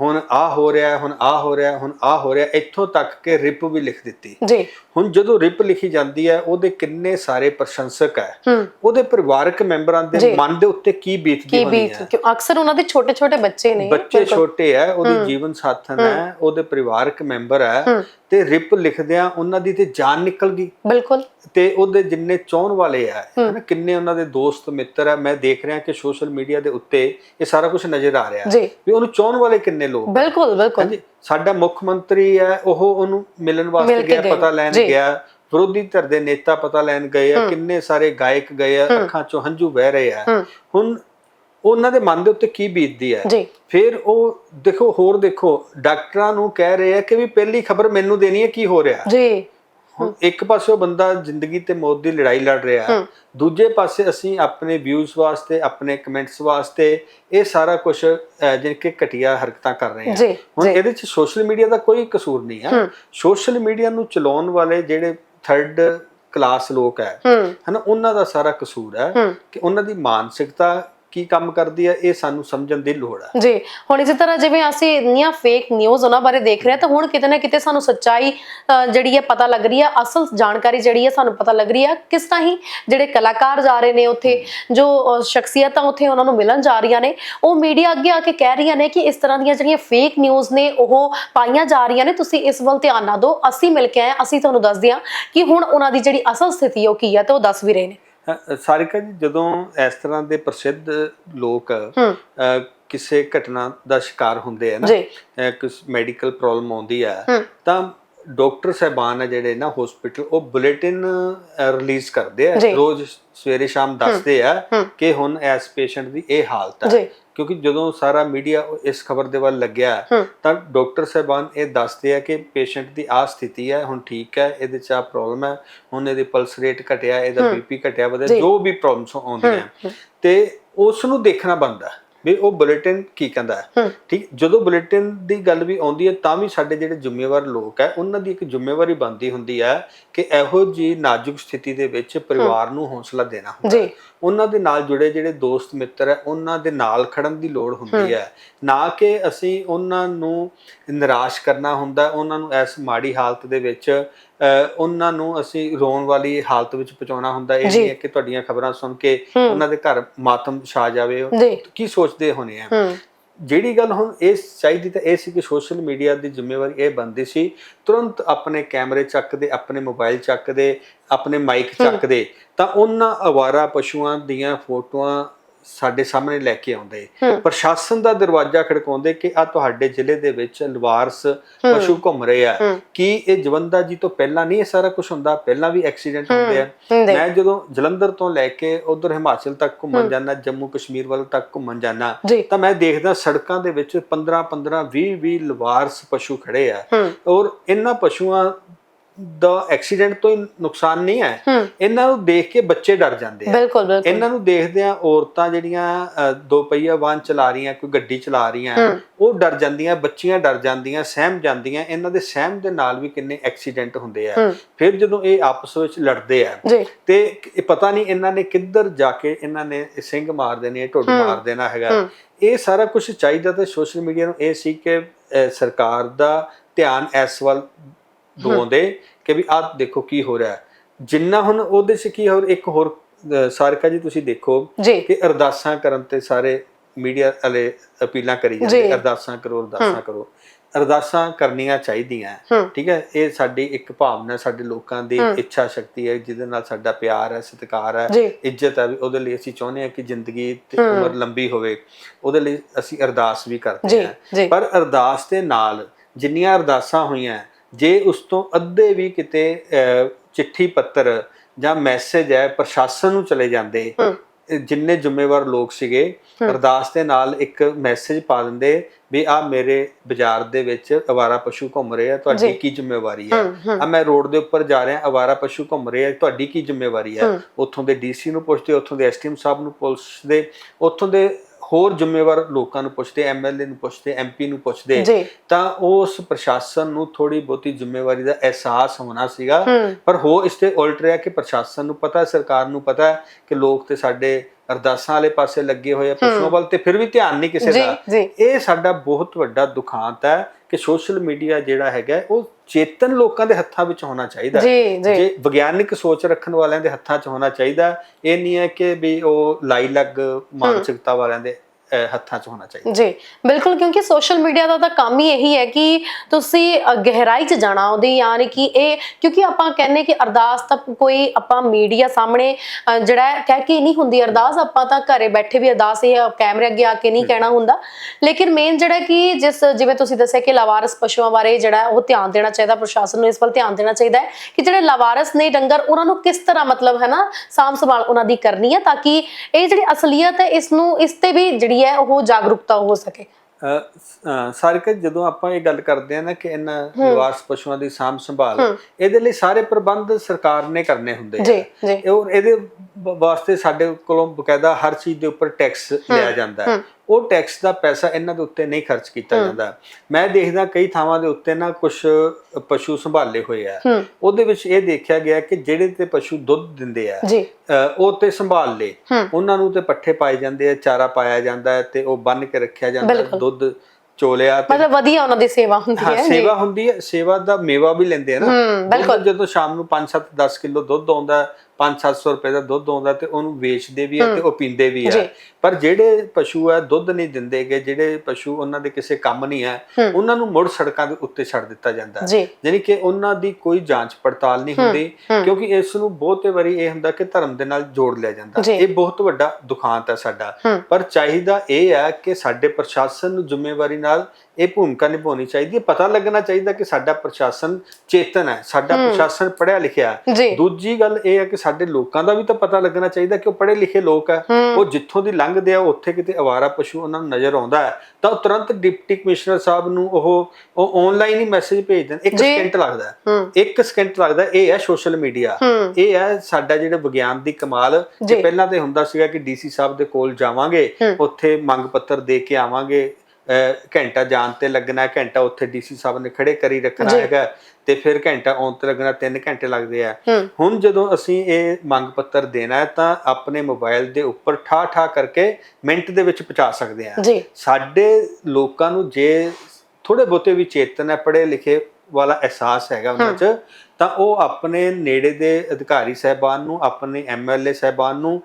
ਹੁਣ ਆ ਹੋ ਰਿਹਾ ਹੁਣ ਆ ਹੋ ਰਿਹਾ ਹੁਣ ਆ ਹੋ ਰਿਹਾ ਇੱਥੋਂ ਤੱਕ ਕਿ ਰਿਪ ਵੀ ਲਿਖ ਦਿੱਤੀ। ਜੀ। ਹੁਣ ਜਦੋਂ ਰਿਪ ਲਿਖੀ ਜਾਂਦੀ ਹੈ ਉਹਦੇ ਕਿੰਨੇ ਸਾਰੇ ਪ੍ਰਸ਼ੰਸਕ ਹੈ। ਉਹਦੇ ਪਰਿਵਾਰਕ ਮੈਂਬਰਾਂ। ਦੇ ਮਨ ਦੇ ਉੱਤੇ ਕੀ ਬੀਤਦੀ ਹੋਣੀ ਹੈ? ਕਿਉਂ? ਅਕਸਰ ਉਹਨਾਂ ਦੇ ਛੋਟੇ ਛੋਟੇ ਬੱਚੇ ਨੇ। ਬੱਚੇ ਛੋਟੇ ਹੈ ਉਹਦੀ ਜੀਵਨ ਸਾਥਣ ਹੈ। ਉਹਦੇ ਪਰਿਵਾਰਕ ਮੈਂਬਰ ਹੂੰ। ਤੇ ਰਿਪ ਲਿਖਦਿਆਂ ਉਹਨਾਂ ਦੀ ਤੇ ਜਾਨ ਨਿਕਲ ਗਈ। ਬਿਲਕੁਲ। ਤੇ ਉਹਦੇ ਜਿੰਨੇ ਚਾਹਣ ਵਾਲੇ ਆ ਹਨਾ ਕਿੰਨੇ ਉਹਨਾਂ ਦੇ ਦੋਸਤ ਮਿੱਤਰ ਆ ਮੈਂ ਦੇਖ ਰਿਹਾ ਕਿ ਸੋਸ਼ਲ ਮੀਡੀਆ ਦੇ ਉੱਤੇ ਇਹ ਸਾਰਾ ਕੁਝ ਨਜ਼ਰ ਆ ਰਿਹਾ। ਵੀ ਉਹਨੂੰ ਚਾਹਣ ਵਾਲੇ ਕਿੰਨੇ ਲੋਕ ਬਿਲਕੁਲ ਬਿਲਕੁਲ। ਸਾਡਾ ਮੁੱਖ ਮੰਤਰੀ ਹੈ ਉਹ ਉਹਨੂੰ ਮਿਲਣ ਵਾਸਤੇ ਗਿਆ। ਪਤਾ ਲੈਣ। ਗਿਆ। ਵਿਰੋਧੀ ਧਿਰ ਦੇ ਨੇਤਾ ਪਤਾ ਲੈਣ ਗਏ ਆ ਕਿੰਨੇ ਸਾਰੇ ਗਾਇਕ ਗਏ ਆ ਅੱਖਾਂ ਚੋਂ ਹੰਝੂ ਵਹਿ ਰਹੇ ਆ। ਹੁਣ ਉਹਨਾਂ ਦੇ ਮਨ ਦੇ ਉੱਤੇ ਕੀ ਬੀਤਦੀ ਹੈ? ਜੀ। ਫਿਰ ਉਹ ਦੇਖੋ ਹੋਰ ਦੇਖੋ ਡਾਕਟਰਾਂ ਨੂੰ ਕਹਿ ਰਹੇ ਆ ਕਿ ਵੀ ਪਹਿਲੀ ਖਬਰ ਮੈਨੂੰ ਦੇਣੀ ਹੈ ਕੀ ਹੋ ਰਿਹਾ ਜੀ। ਹੁਣ ਇੱਕ ਪਾਸੇ ਉਹ ਬੰਦਾ ਜ਼ਿੰਦਗੀ ਤੇ ਮੌਤ ਦੀ ਲੜਾਈ ਲੜ ਰਿਹਾ ਹੈ। ਦੂਜੇ ਪਾਸੇ ਅਸੀਂ ਆਪਣੇ ਵਿਊਜ਼ ਵਾਸਤੇ ਆਪਣੇ ਕਮੈਂਟਸ ਵਾਸਤੇ ਇਹ ਸਾਰਾ ਕੁਝ ਜਿਨ ਕਿ ਘਟੀਆ ਹਰਕਤਾਂ ਕਰ ਰਹੇ ਹਾਂ। ਹੁਣ ਇਹਦੇ ਚ ਸੋਸ਼ਲ ਮੀਡੀਆ ਦਾ ਕੋਈ ਕਸੂਰ ਨਹੀਂ ਹੈ। ਸੋਸ਼ਲ ਮੀਡੀਆ ਨੂੰ ਚਲਾਉਣ ਵਾਲੇ ਜਿਹੜੇ ਥਰਡ ਕਲਾਸ ਲੋਕ ਹੈ ਹਨਾ ਉਹਨਾਂ ਦਾ ਸਾਰਾ ਕਸੂਰ ਹੂੰ। ਕਿ ਉਹਨਾਂ ਦੀ ਮਾਨਸਿਕਤਾ ਕੀ ਕੰਮ ਕਰਦੀ ਹੈ, ਇਹ ਸਾਨੂੰ ਸਮਝਣ ਦੀ ਲੋੜ ਹੈ। ਜੀ, ਹੁਣ ਇਸੇ ਤਰ੍ਹਾਂ ਜਿਵੇਂ ਅਸੀਂ ਇੰਨੀਆਂ ਫੇਕ ਨਿਊਜ਼ ਉਹਨਾਂ ਬਾਰੇ ਦੇਖ ਰਹੇ ਤਾਂ ਹੁਣ ਕਿਤੇ ਨਾ ਕਿਤੇ ਸਾਨੂੰ ਸੱਚਾਈ ਜਿਹੜੀ ਹੈ ਪਤਾ ਲੱਗ ਰਹੀ ਹੈ, ਅਸਲ ਜਾਣਕਾਰੀ ਜਿਹੜੀ ਹੈ ਸਾਨੂੰ ਪਤਾ ਲੱਗ ਰਹੀ ਹੈ, ਕਿਸ ਤਰ੍ਹਾਂ ਹੀ ਜਿਹੜੇ ਕਲਾਕਾਰ ਜਾ ਰਹੇ ਨੇ ਉੱਥੇ, ਜੋ ਸ਼ਖਸੀਅਤਾਂ ਉੱਥੇ ਉਹਨਾਂ ਨੂੰ ਮਿਲਣ ਜਾ ਰਹੀਆਂ ਨੇ, ਉਹ ਮੀਡੀਆ ਅੱਗੇ ਆ ਕੇ ਕਹਿ ਰਹੀਆਂ ਨੇ ਕਿ ਇਸ ਤਰ੍ਹਾਂ ਦੀਆਂ ਜਿਹੜੀਆਂ ਫੇਕ ਨਿਊਜ਼ ਨੇ, ਉਹ ਪਾਈਆਂ ਜਾ ਰਹੀਆਂ ਨੇ, ਤੁਸੀਂ ਇਸ ਵੱਲ ਧਿਆਨ ਨਾ ਦਿਓ, ਅਸੀਂ ਮਿਲ ਕੇ ਆਏ ਅਸੀਂ ਤੁਹਾਨੂੰ ਦੱਸਦੇ ਹਾਂ ਕਿ ਹੁਣ ਉਹਨਾਂ ਦੀ ਜਿਹੜੀ ਅਸਲ ਸਥਿਤੀ ਉਹ ਕੀ ਹੈ, ਤੇ ਉਹ ਦੱਸ ਵੀ ਰਹੇ ਨੇ। ਸਾਰਿਕਾ ਜੀ ਜਦੋਂ ਇਸ ਤਰ੍ਹਾਂ ਦੇ ਪ੍ਰਸਿੱਧ ਲੋਕ ਕਿਸੇ ਘਟਨਾ ਦਾ ਸ਼ਿਕਾਰ ਹੁੰਦੇ ਆ ਨਾ ਕਿਸ ਮੈਡੀਕਲ ਪ੍ਰੋਬਲਮ ਆਉਂਦੀ ਹੂੰ। ਤਾਂ ਡਾਕਟਰ ਸਾਹਿਬਾਨ ਆ ਜਿਹੜੇ ਨਾ ਹਸਪੀਟਲ ਉਹ ਬੁਲੇਟਿਨ ਰਿਲੀਜ਼ ਕਰਦੇ ਆ। ਰੋਜ਼ ਸਵੇਰੇ ਸ਼ਾਮ ਦੱਸਦੇ ਆ ਹੂੰ। ਕਿ ਹੁਣ ਇਸ ਪੇਸ਼ੈਂਟ ਦੀ ਇਹ ਹਾਲਤ ਹੈ ਕਿਉਂਕਿ ਜਦੋਂ ਸਾਰਾ ਮੀਡੀਆ ਇਸ ਖਬਰ ਦੇ ਵੱਲ ਲੱਗਿਆ ਹੂੰ। ਤਾਂ ਡਾਕਟਰ ਸਾਹਿਬਾਨ ਇਹ ਦੱਸਦੇ ਆ ਕਿ ਪੇਸ਼ੈਂਟ ਦੀ ਆ ਸਥਿਤੀ ਹੈ ਹੁਣ ਠੀਕ ਹੈ ਇਹਦੇ ਚ ਆ ਪ੍ਰੋਬਲਮ ਹੈ ਹੁਣ ਇਹਦੀ ਪਲਸ ਰੇਟ ਘਟਿਆ ਇਹਦਾ ਬੀਪੀ ਘਟਿਆ ਵਧਿਆ ਜੀ। ਵੀ ਪ੍ਰੋਬਲਮਸ ਆਉਂਦੀਆਂ। ਤੇ ਉਸ ਨੂੰ ਦੇਖਣਾ ਬਣਦਾ। ਵੀ ਉਹ ਬੁਲੇਟਿਨ ਕੀ ਕਹਿੰਦਾ ਹੈ? ਠੀਕ ਜਦੋਂ ਬੁਲੇਟਿਨ ਦੀ ਗੱਲ ਵੀ ਆਉਂਦੀ ਹੈ ਤਾਂ ਵੀ ਸਾਡੇ ਜਿਹੜੇ ਜ਼ਿੰਮੇਵਾਰ ਲੋਕ ਹੈ ਉਹਨਾਂ ਦੀ ਇੱਕ ਜ਼ਿੰਮੇਵਾਰੀ ਬਣਦੀ ਹੁੰਦੀ ਹੈ ਕਿ ਇਹੋ ਜੀ ਨਾਜ਼ੁਕ ਸਥਿਤੀ ਦੇ ਵਿੱਚ ਪਰਿਵਾਰ ਨੂੰ ਹੌਸਲਾ ਦੇਣਾ ਹੁੰਦਾ ਹੈ। ਉਹਨਾਂ ਦੇ ਨਾਲ ਜੁੜੇ ਜਿਹੜੇ ਦੋਸਤ ਮਿੱਤਰ ਹੈ ਉਹਨਾਂ ਦੇ ਨਾਲ ਖੜਨ ਦੀ ਲੋੜ ਹੁੰਦੀ ਹੈ। ਨਾ ਕਿ ਅਸੀਂ ਉਹਨਾਂ ਨੂੰ ਨਿਰਾਸ਼ ਕਰਨਾ ਹੁੰਦਾ ਉਹਨਾਂ ਨੂੰ ਇਸ ਮਾੜੀ ਹਾਲਤ ਦੇ ਵਿੱਚ ਉਹਨਾਂ ਨੂੰ ਅਸੀਂ ਰੋਣ ਵਾਲੀ ਹਾਲਤ ਵਿੱਚ ਪਹੁੰਚਾਉਣਾ ਹੁੰਦਾ। ਇਹ। ਨਹੀਂ ਹੈ ਕਿ ਤੁਹਾਡੀਆਂ ਖਬਰਾਂ ਸੁਣ ਕੇ ਉਹਨਾਂ ਦੇ ਘਰ ਮਾਤਮ ਛਾ ਜਾਵੇ। ਕੀ ਸੋਚਦੇ ਹੋਣੇ ਆ? ਜਿਹੜੀ ਗੱਲ ਹੁਣ ਇਹ ਚਾਹੀਦੀ ਤਾਂ ਇਹ ਸੀ ਕਿ ਸੋਸ਼ਲ ਮੀਡੀਆ ਦੀ ਜ਼ਿੰਮੇਵਾਰੀ ਇਹ ਬੰਦੀ ਸੀ ਤੁਰੰਤ ਆਪਣੇ ਕੈਮਰੇ ਚੱਕਦੇ ਆਪਣੇ ਮੋਬਾਈਲ ਚੱਕਦੇ ਆਪਣੇ ਮਾਈਕ ਚੱਕਦੇ ਤਾਂ ਉਹਨਾਂ ਅਵਾਰਾ ਪਸ਼ੂਆਂ ਦੀਆਂ ਫੋਟੋਆਂ ਸਾਡੇ ਸਾਹਮਣੇ ਲੈ ਕੇ ਆਉਂਦੇ। ਪ੍ਰਸ਼ਾਸਨ ਦਾ ਦਰਵਾਜ਼ਾ ਖੜਕਾਉਂਦੇ ਕਿ ਆ ਤੁਹਾਡੇ ਜ਼ਿਲ੍ਹੇ ਦੇ ਵਿੱਚ ਲਵਾਰਸ ਪਸ਼ੂ ਘੁੰਮ ਰਹੇ ਆ। ਕੀ ਇਹ ਜਵੰਦਾ ਜੀ ਤੋਂ ਪਹਿਲਾਂ ਨਹੀਂ ਇਹ ਸਾਰਾ ਕੁਝ ਹੁੰਦਾ? ਪਹਿਲਾਂ ਵੀ ਐਕਸੀਡੈਂਟ ਹੁੰਦੇ ਆ। ਮੈਂ ਜਦੋਂ ਜਲੰਧਰ ਤੋਂ ਲੈ ਕੇ ਉਧਰ ਹਿਮਾਚਲ ਤੱਕ ਘੁੰਮਣ ਜਾਂਦਾ ਜੰਮੂ ਕਸ਼ਮੀਰ ਵੱਲ ਤੱਕ ਘੁੰਮਣ ਜਾਂਦਾ ਤਾਂ ਮੈਂ ਦੇਖਦਾ ਸੜਕਾਂ ਦੇ ਵਿੱਚ 15 15 20 20 ਲਵਾਰਸ ਪਸ਼ੂ ਖੜੇ ਆ। ਔਰ ਇਹਨਾਂ ਪਸ਼ੂਆਂ ਦਾ ਐਕਸੀਡੈਂਟ ਤੋਂ ਹੀ ਨੁਕਸਾਨ ਨਹੀਂ ਹੈ। ਇਹਨਾਂ ਨੂੰ ਦੇਖ ਕੇ ਬੱਚੇ ਡਰ ਜਾਂਦੇ ਆ। ਬਿਲਕੁਲ ਬਿਲਕੁਲ। ਇਹਨਾਂ ਨੂੰ ਦੇਖਦੇ ਆ ਔਰਤਾਂ ਜਿਹੜੀਆਂ ਦੋ ਪਹੀਆ ਵਾਹਨ ਚਲਾ ਰਹੀਆਂ ਕੋਈ ਗੱਡੀ ਚਲਾ ਰਹੀਆਂ। ਉਹ ਡਰ ਜਾਂਦੀਆਂ ਬੱਚੀਆਂ ਡਰ ਜਾਂਦੀਆਂ ਸਹਿਮ ਜਾਂਦੀਆਂ ਇਹਨਾਂ ਦੇ ਸਹਿਮ ਦੇ ਨਾਲ ਵੀ ਕਿੰਨੇ ਐਕਸੀਡੈਂਟ ਹੁੰਦੇ ਆ। ਫਿਰ ਜਦੋਂ ਇਹ ਆਪਸ ਵਿੱਚ ਲੜਦੇ ਆ ਤੇ ਪਤਾ ਨਹੀਂ ਇਹਨਾਂ ਨੇ ਕਿੱਧਰ ਜਾ ਕੇ ਇਹਨਾਂ ਨੇ ਸਿੰਘ ਮਾਰ ਦੇਣੇ ਢੁੱਡ ਮਾਰ ਦੇਣਾ ਹੈਗਾ। ਇਹ ਸਾਰਾ ਕੁਝ ਚਾਹੀਦਾ ਤੇ ਸੋਸ਼ਲ ਮੀਡੀਆ ਨੂੰ ਇਹ ਸੀ ਕਿ ਸਰਕਾਰ ਦਾ ਧਿਆਨ ਇਸ ਵੱਲ ਦਵਾਉਂਦੇ ਕਿ ਵੀ ਆਹ ਦੇਖੋ ਕੀ ਹੋ ਰਿਹਾ। ਜਿੰਨਾ ਹੁਣ ਉਹਦੇ 'ਚ ਕੀ ਹੋਰ ਇੱਕ ਹੋਰ ਸਾਰਿਕਾ ਜੀ ਤੁਸੀਂ ਦੇਖੋ ਕਿ ਅਰਦਾਸਾਂ ਕਰਨ ਤੇ ਸਾਰੇ ਮੀਡੀਆ ਵਾਲੇ ਅਪੀਲਾਂ ਕਰੀ। ਜਾਂਦੇ ਅਰਦਾਸਾਂ ਕਰੋ ਅਰਦਾਸਾਂ ਕਰੋ। ਅਰਦਾਸਾਂ ਕਰਨੀਆਂ ਚਾਹੀਦੀਆਂ ਠੀਕ ਹੈ? ਇਹ ਸਾਡੀ ਇੱਕ ਭਾਵਨਾ ਸਾਡੇ ਲੋਕਾਂ ਦੀ ਇੱਛਾ ਸ਼ਕਤੀ ਹੈ ਜਿਹਦੇ ਨਾਲ ਸਾਡਾ ਪਿਆਰ ਹੈ ਸਤਿਕਾਰ ਹੈ ਇੱਜ਼ਤ ਹੈ ਉਹਦੇ ਲਈ ਅਸੀਂ ਚਾਹੁੰਦੇ ਹਾਂ ਕਿ ਜ਼ਿੰਦਗੀ ਤੇ ਉਮਰ ਲੰਬੀ ਹੋਵੇ ਉਹਦੇ ਲਈ ਅਸੀਂ ਅਰਦਾਸ ਵੀ ਕਰਦੇ ਹਾਂ। ਪਰ ਅਰਦਾਸ ਦੇ ਨਾਲ ਜਿੰਨੀਆਂ ਅਰਦਾਸਾਂ ਹੋਈਆਂ ਜੇ ਉਸ ਤੋਂ ਅੱਧੇ ਵੀ ਕਿਤੇ ਚਿੱਠੀ ਪੱਤਰ ਜਾਂ ਮੈਸੇਜ ਹੈ ਪ੍ਰਸ਼ਾਸਨ ਨੂੰ ਚਲੇ ਜਾਂਦੇ ਜਿੰਨੇ ਜ਼ਿੰਮੇਵਾਰ ਲੋਕ ਸੀਗੇ ਅਰਦਾਸ ਦੇ ਨਾਲ ਇੱਕ ਮੈਸੇਜ ਪਾ ਦਿੰਦੇ ਵੀ ਆ ਮੇਰੇ ਬਾਜ਼ਾਰ ਦੇ ਵਿੱਚ ਅਵਾਰਾ ਪਸ਼ੂ ਘੁੰਮ ਰਹੇ ਆ ਤੁਹਾਡੀ। ਕੀ ਜ਼ਿੰਮੇਵਾਰੀ ਹੈ? ਆ ਮੈਂ ਰੋਡ ਦੇ ਉੱਪਰ ਜਾ ਰਿਹਾ ਅਵਾਰਾ ਪਸ਼ੂ ਘੁੰਮ ਰਹੇ ਆ ਤੁਹਾਡੀ ਕੀ ਜ਼ਿੰਮੇਵਾਰੀ ਹੈ। ਉੱਥੋਂ ਦੇ ਡੀਸੀ ਨੂੰ ਪੁੱਛਦੇ ਉੱਥੋਂ ਦੇ ਐਸਟੀਐਮ ਸਾਹਿਬ ਨੂੰ ਪੁੱਛਦੇ ਉੱਥੋਂ ਦੇ ਹੋਰ ਜ਼ਿੰਮੇਵਾਰ ਲੋਕਾਂ ਨੂੰ ਪੁੱਛਦੇ ਐਮਐਲਏ ਨੂੰ ਪੁੱਛਦੇ ਐਮਪੀ ਨੂੰ ਪੁੱਛਦੇ ਤਾਂ ਉਸ ਪ੍ਰਸ਼ਾਸਨ ਨੂੰ ਥੋੜੀ ਬਹੁਤੀ ਜ਼ਿੰਮੇਵਾਰੀ ਦਾ ਅਹਿਸਾਸ ਹੋਣਾ ਸੀਗਾ। ਪਰ ਹੋ ਇਸ ਤੇ ਉਲਟ ਰਿਹਾ ਕਿ ਪ੍ਰਸ਼ਾਸਨ ਨੂੰ ਪਤਾ ਹੈ ਸਰਕਾਰ ਨੂੰ ਪਤਾ ਹੈ ਕਿ ਲੋਕ ਤੇ ਸਾਡੇ ਅਰਦਾਸਾਂ ਵਾਲੇ ਪਾਸੇ ਲੱਗੇ ਹੋਏ ਆ ਪਸ਼ੂਆਂ ਵੱਲ ਤੇ ਫਿਰ ਵੀ ਧਿਆਨ ਨਹੀਂ ਕਿਸੇ ਦਾ। ਇਹ ਸਾਡਾ ਬਹੁਤ ਵੱਡਾ ਦੁਖਾਂਤ ਹੈ ਕਿ ਸੋਸ਼ਲ ਮੀਡੀਆ ਜਿਹੜਾ ਹੈਗਾ ਉਹ ਚੇਤਨ ਲੋਕਾਂ ਦੇ ਹੱਥਾਂ ਵਿੱਚ ਹੋਣਾ ਚਾਹੀਦਾ। ਜੀ ਵਿਗਿਆਨਿਕ ਸੋਚ ਰੱਖਣ ਵਾਲਿਆਂ ਦੇ ਹੱਥਾਂ 'ਚ ਹੋਣਾ ਚਾਹੀਦਾ। ਇਹ ਨਹੀਂ ਹੈ ਕਿ ਵੀ ਉਹ ਲਾਈ ਲੱਗ ਮਾਨਸਿਕਤਾ ਵਾਲਿਆਂ ਦੇ ਹੱਥਾਂ 'ਚ ਹੋਣਾ ਚਾਹੀਦਾ। ਜੀ ਬਿਲਕੁਲ ਕਿਉਂਕਿ ਸੋਸ਼ਲ ਮੀਡੀਆ ਦਾ ਤਾਂ ਕੰਮ ਹੀ ਇਹੀ ਹੈ ਕਿ ਤੁਸੀਂ ਗਹਿਰਾਈ 'ਚ ਜਾਣਾ ਉਹਦੀ ਯਾਨੀ ਕਿ ਇਹ ਕਿਉਂਕਿ ਆਪਾਂ ਕਹਿੰਨੇ ਕਿ ਅਰਦਾਸ ਤਾਂ ਕੋਈ ਆਪਾਂ ਮੀਡੀਆ ਸਾਹਮਣੇ ਜਿਹੜਾ ਹੈ ਕਹਿ ਕੇ ਨਹੀਂ ਹੁੰਦੀ। ਅਰਦਾਸ ਆਪਾਂ ਤਾਂ ਘਰੇ ਬੈਠੇ ਵੀ ਅਰਦਾਸ ਇਹ ਕੈਮਰੇ ਅੱਗੇ ਆ ਕੇ ਨਹੀਂ ਕਹਿਣਾ ਹੁੰਦਾ। ਲੇਕਿਨ ਮੇਨ ਜਿਹੜਾ ਕਿ ਜਿਸ ਜਿਵੇਂ ਤੁਸੀਂ ਦੱਸਿਆ ਕਿ ਲਾਵਾਰਸ ਪਸ਼ੂਆਂ ਬਾਰੇ ਜਿਹੜਾ ਉਹ ਧਿਆਨ ਦੇਣਾ ਚਾਹੀਦਾ ਪ੍ਰਸ਼ਾਸਨ ਨੂੰ ਇਸ ਵੱਲ ਧਿਆਨ ਦੇਣਾ ਚਾਹੀਦਾ ਹੈ ਕਿ ਜਿਹੜੇ ਲਾਵਾਰਸ ਨੇ ਡੰਗਰ ਉਹਨਾਂ ਨੂੰ ਕਿਸ ਤਰ੍ਹਾਂ ਮਤਲਬ ਹੈ ਨਾ ਸਾਂਭ ਸੰਭਾਲ ਉਹਨਾਂ ਦੀ ਕਰਨੀ ਹੈ ਤਾਂ ਕਿ ਇਹ ਜਿਹੜੀ ਅਸਲੀਅਤ ਹੈ ਇਸ ਨੂੰ ਇਸ ਤੇ ਵੀ ਜਿਹੜੀ ਹੈ ਉਹ ਜਾਗਰੂਕਤਾ ਹੋ ਸਕੇ। ਸਾਰਿਕਾ ਜਦੋਂ ਆਪਾਂ ਇਹ ਗੱਲ ਕਰਦੇ ਆ ਨਾ ਕਿ ਇਹਨਾਂ ਨਿਵਾਸ ਪਸ਼ੂਆਂ ਦੀ ਸਾਂਭ ਸੰਭਾਲ ਇਹਦੇ ਲਈ ਸਾਰੇ ਪ੍ਰਬੰਧ ਸਰਕਾਰ ਨੇ ਕਰਨੇ ਹੁੰਦੇ ਆ। ਜੀ ਇਹਦੇ ਵਾਸਤੇ ਸਾਡੇ ਕੋਲੋਂ ਬਕਾਇਦਾ ਹਰ ਚੀਜ਼ ਦੇ ਉੱਪਰ ਟੈਕਸ ਲਿਆ ਜਾਂਦਾ ਹੈ। ਉਹ ਟੈਕਸ ਦਾ ਪੈਸਾ ਇਹਨਾਂ ਦੇ ਉੱਤੇ ਨਹੀਂ ਖਰਚ ਕੀਤਾ ਜਾਂਦਾ। ਮੈਂ ਦੇਖਦਾ ਕਈ ਥਾਵਾਂ ਦੇ ਉੱਤੇ ਨਾ ਕੁਝ ਪਸ਼ੂ ਸੰਭਾਲੇ ਹੋਏ ਆ। ਉਹਦੇ ਵਿੱਚ ਇਹ ਦੇਖਿਆ ਗਿਆ ਕਿ ਜਿਹੜੇ ਤੇ ਪਸ਼ੂ ਦੁੱਧ ਦਿੰਦੇ ਆ ਉਹ ਤੇ ਸੰਭਾਲ ਲੇ। ਉਹਨਾਂ ਨੂੰ ਤੇ ਪੱਠੇ ਪਾਏ ਜਾਂਦੇ ਆ ਚਾਰਾ ਪਾਇਆ ਜਾਂਦਾ ਹੈ ਤੇ ਉਹ ਬੰਨ ਕੇ ਰੱਖਿਆ ਜਾਂਦਾ। ਦੁੱਧ ਚੋਲਿਆ ਤੇ ਮਤਲਬ ਵਧੀਆ ਉਹਨਾਂ ਦੀ ਸੇਵਾ ਹੁੰਦੀ ਹਾਂ ਸੇਵਾ ਹੁੰਦੀ ਹੈ। ਸੇਵਾ ਦਾ ਮੇਵਾ ਵੀ ਲੈਂਦੇ ਆ ਨਾ। ਬਿਲਕੁਲ। ਜਦੋਂ ਸ਼ਾਮ ਨੂੰ 5-7 10 ਕਿਲੋ ਦੁੱਧ ਆਉਂਦਾ 5-700 ਰੁਪਏ ਦਾ ਦੁੱਧ ਆਉਂਦਾ ਤੇ ਉਹਨੂੰ ਵੇਚਦੇ ਵੀ ਆ ਤੇ ਉਹ ਪੀਂਦੇ ਵੀ। ਆ। ਪਰ ਜਿਹੜੇ ਪਸ਼ੂ ਆ ਦੁੱਧ ਨਹੀਂ ਦਿੰਦੇਗੇ ਜਿਹੜੇ ਪਸ਼ੂ ਉਹਨਾਂ ਦੇ ਕਿਸੇ ਕੰਮ ਨਹੀਂ ਆ ਉਹਨਾਂ ਨੂੰ ਮੁੜ ਸੜਕਾਂ ਦੇ ਉੱਤੇ ਛੱਡ ਦਿੱਤਾ ਜਾਂਦਾ। ਯਾਨੀ ਕਿ ਉਹਨਾਂ ਦੀ ਕੋਈ ਜਾਂਚ ਪੜਤਾਲ ਨਹੀਂ ਹੁੰਦੀ ਕਿਉਂਕਿ ਇਸ ਨੂੰ ਬਹੁਤੇ ਵਾਰੀ ਇਹ ਹੁੰਦਾ ਕਿ ਧਰਮ ਦੇ ਨਾਲ ਜੋੜ ਲਿਆ ਜਾਂਦਾ। ਇਹ ਬਹੁਤ ਵੱਡਾ ਦੁਖਾਂਤ ਹੈ ਸਾਡਾ। ਪਰ ਚਾਹੀਦਾ ਇਹ ਹੈ ਕਿ ਸਾਡੇ ਪ੍ਰਸ਼ਾਸਨ ਨੂੰ ਜ਼ਿੰਮੇਵਾਰੀ ਨਾਲ ਇਹ ਭੂਮਿਕਾ ਨਿਭਾਉਣੀ ਚਾਹੀਦੀ ਹੈ। ਪਤਾ ਲੱਗਣਾ ਚਾਹੀਦਾ ਕਿ ਸਾਡਾ ਪ੍ਰਸ਼ਾਸਨ ਚੇਤਨ ਹੈ ਸਾਡਾ ਪ੍ਰਸ਼ਾਸਨ ਪੜ੍ਹਿਆ ਲਿਖਿਆ ਹੈ। ਦੂਜੀ ਗੱਲ ਇਹ ਹੈ ਕਿ ਸਾਡੇ ਲੋਕਾਂ ਦਾ ਵੀ ਤਾਂ ਪਤਾ ਲੱਗਣਾ ਚਾਹੀਦਾ ਕਿ ਉਹ ਪੜ੍ਹੇ ਲਿਖੇ ਲੋਕ ਹੈ। ਉਹ ਜਿੱਥੋਂ ਦੀ ਲੰਘਦੇ ਆ ਉੱਥੇ ਕਿਤੇ ਅਵਾਰਾ ਪਸ਼ੂ ਉਹਨਾਂ ਨੂੰ ਨਜ਼ਰ ਆਉਂਦਾ ਹੈ। ਤਾਂ ਉਹ ਤੁਰੰਤ ਡਿਪਟੀ ਕਮਿਸ਼ਨਰ ਸਾਹਿਬ ਨੂੰ ਉਹ ਉਹ ਆਨਲਾਈਨ ਹੀ ਮੈਸੇਜ ਭੇਜ ਦੇਣ। ਇੱਕ ਜੀ। ਸਕਿੰਟ ਲੱਗਦਾ ਹੈ। ਹੂੰ। ਇੱਕ ਸਕਿੰਟ ਲੱਗਦਾ ਇਹ ਹੈ ਸੋਸ਼ਲ ਮੀਡੀਆ ਇਹ ਹੈ ਸਾਡਾ ਜਿਹੜਾ ਵਿਗਿਆਨ ਦੀ ਕਮਾਲ। ਕਿ ਪਹਿਲਾਂ ਤੇ ਹੁੰਦਾ ਸੀਗਾ ਕਿ ਡੀਸੀ ਸਾਹਿਬ ਦੇ ਕੋਲ ਜਾਵਾਂਗੇ। ਉੱਥੇ ਮੰਗ ਪੱਤਰ ਦੇ ਕੇ ਆਵਾਂਗੇ। ਘੰਟਾ ਜਾਣ ਤੇ ਲੱਗਣਾ ਘੰਟਾ ਉੱਥੇ ਡੀਸੀ ਸਾਹਿਬ ਨੇ ਖੜੇ ਕਰੀ ਰੱਖਣਾ। ਹੈਗਾ ਤੇ ਫਿਰ ਘੰਟਾ ਆਉਣ ਤੇ ਲੱਗਣਾ 3 ਘੰਟੇ ਲੱਗਦੇ ਆ। ਹੁਣ ਜਦੋਂ ਅਸੀਂ ਇਹ ਮੰਗ ਪੱਤਰ ਦੇਣਾ ਹੈ ਤਾਂ ਆਪਣੇ ਮੋਬਾਈਲ ਦੇ ਉੱਪਰ ਠਾ ਠਾ ਕਰਕੇ ਮਿੰਟ ਦੇ ਵਿੱਚ ਪਹੁੰਚਾ ਸਕਦੇ ਆ। ਸਾਡੇ ਲੋਕਾਂ ਨੂੰ ਜੇ ਥੋੜੇ ਬਹੁਤੇ ਵੀ ਚੇਤਨ ਹੈ ਪੜ੍ਹੇ ਲਿਖੇ ਵਾਲਾ ਅਹਿਸਾਸ ਹੈਗਾ ਉਹਨਾਂ 'ਚ ਤਾਂ ਉਹ ਆਪਣੇ ਨੇੜੇ ਦੇ ਅਧਿਕਾਰੀ ਸਹਿਬਾਨ ਨੂੰ ਆਪਣੇ ਐਮਐਲਏ ਸਹਿਬਾਨ ਨੂੰ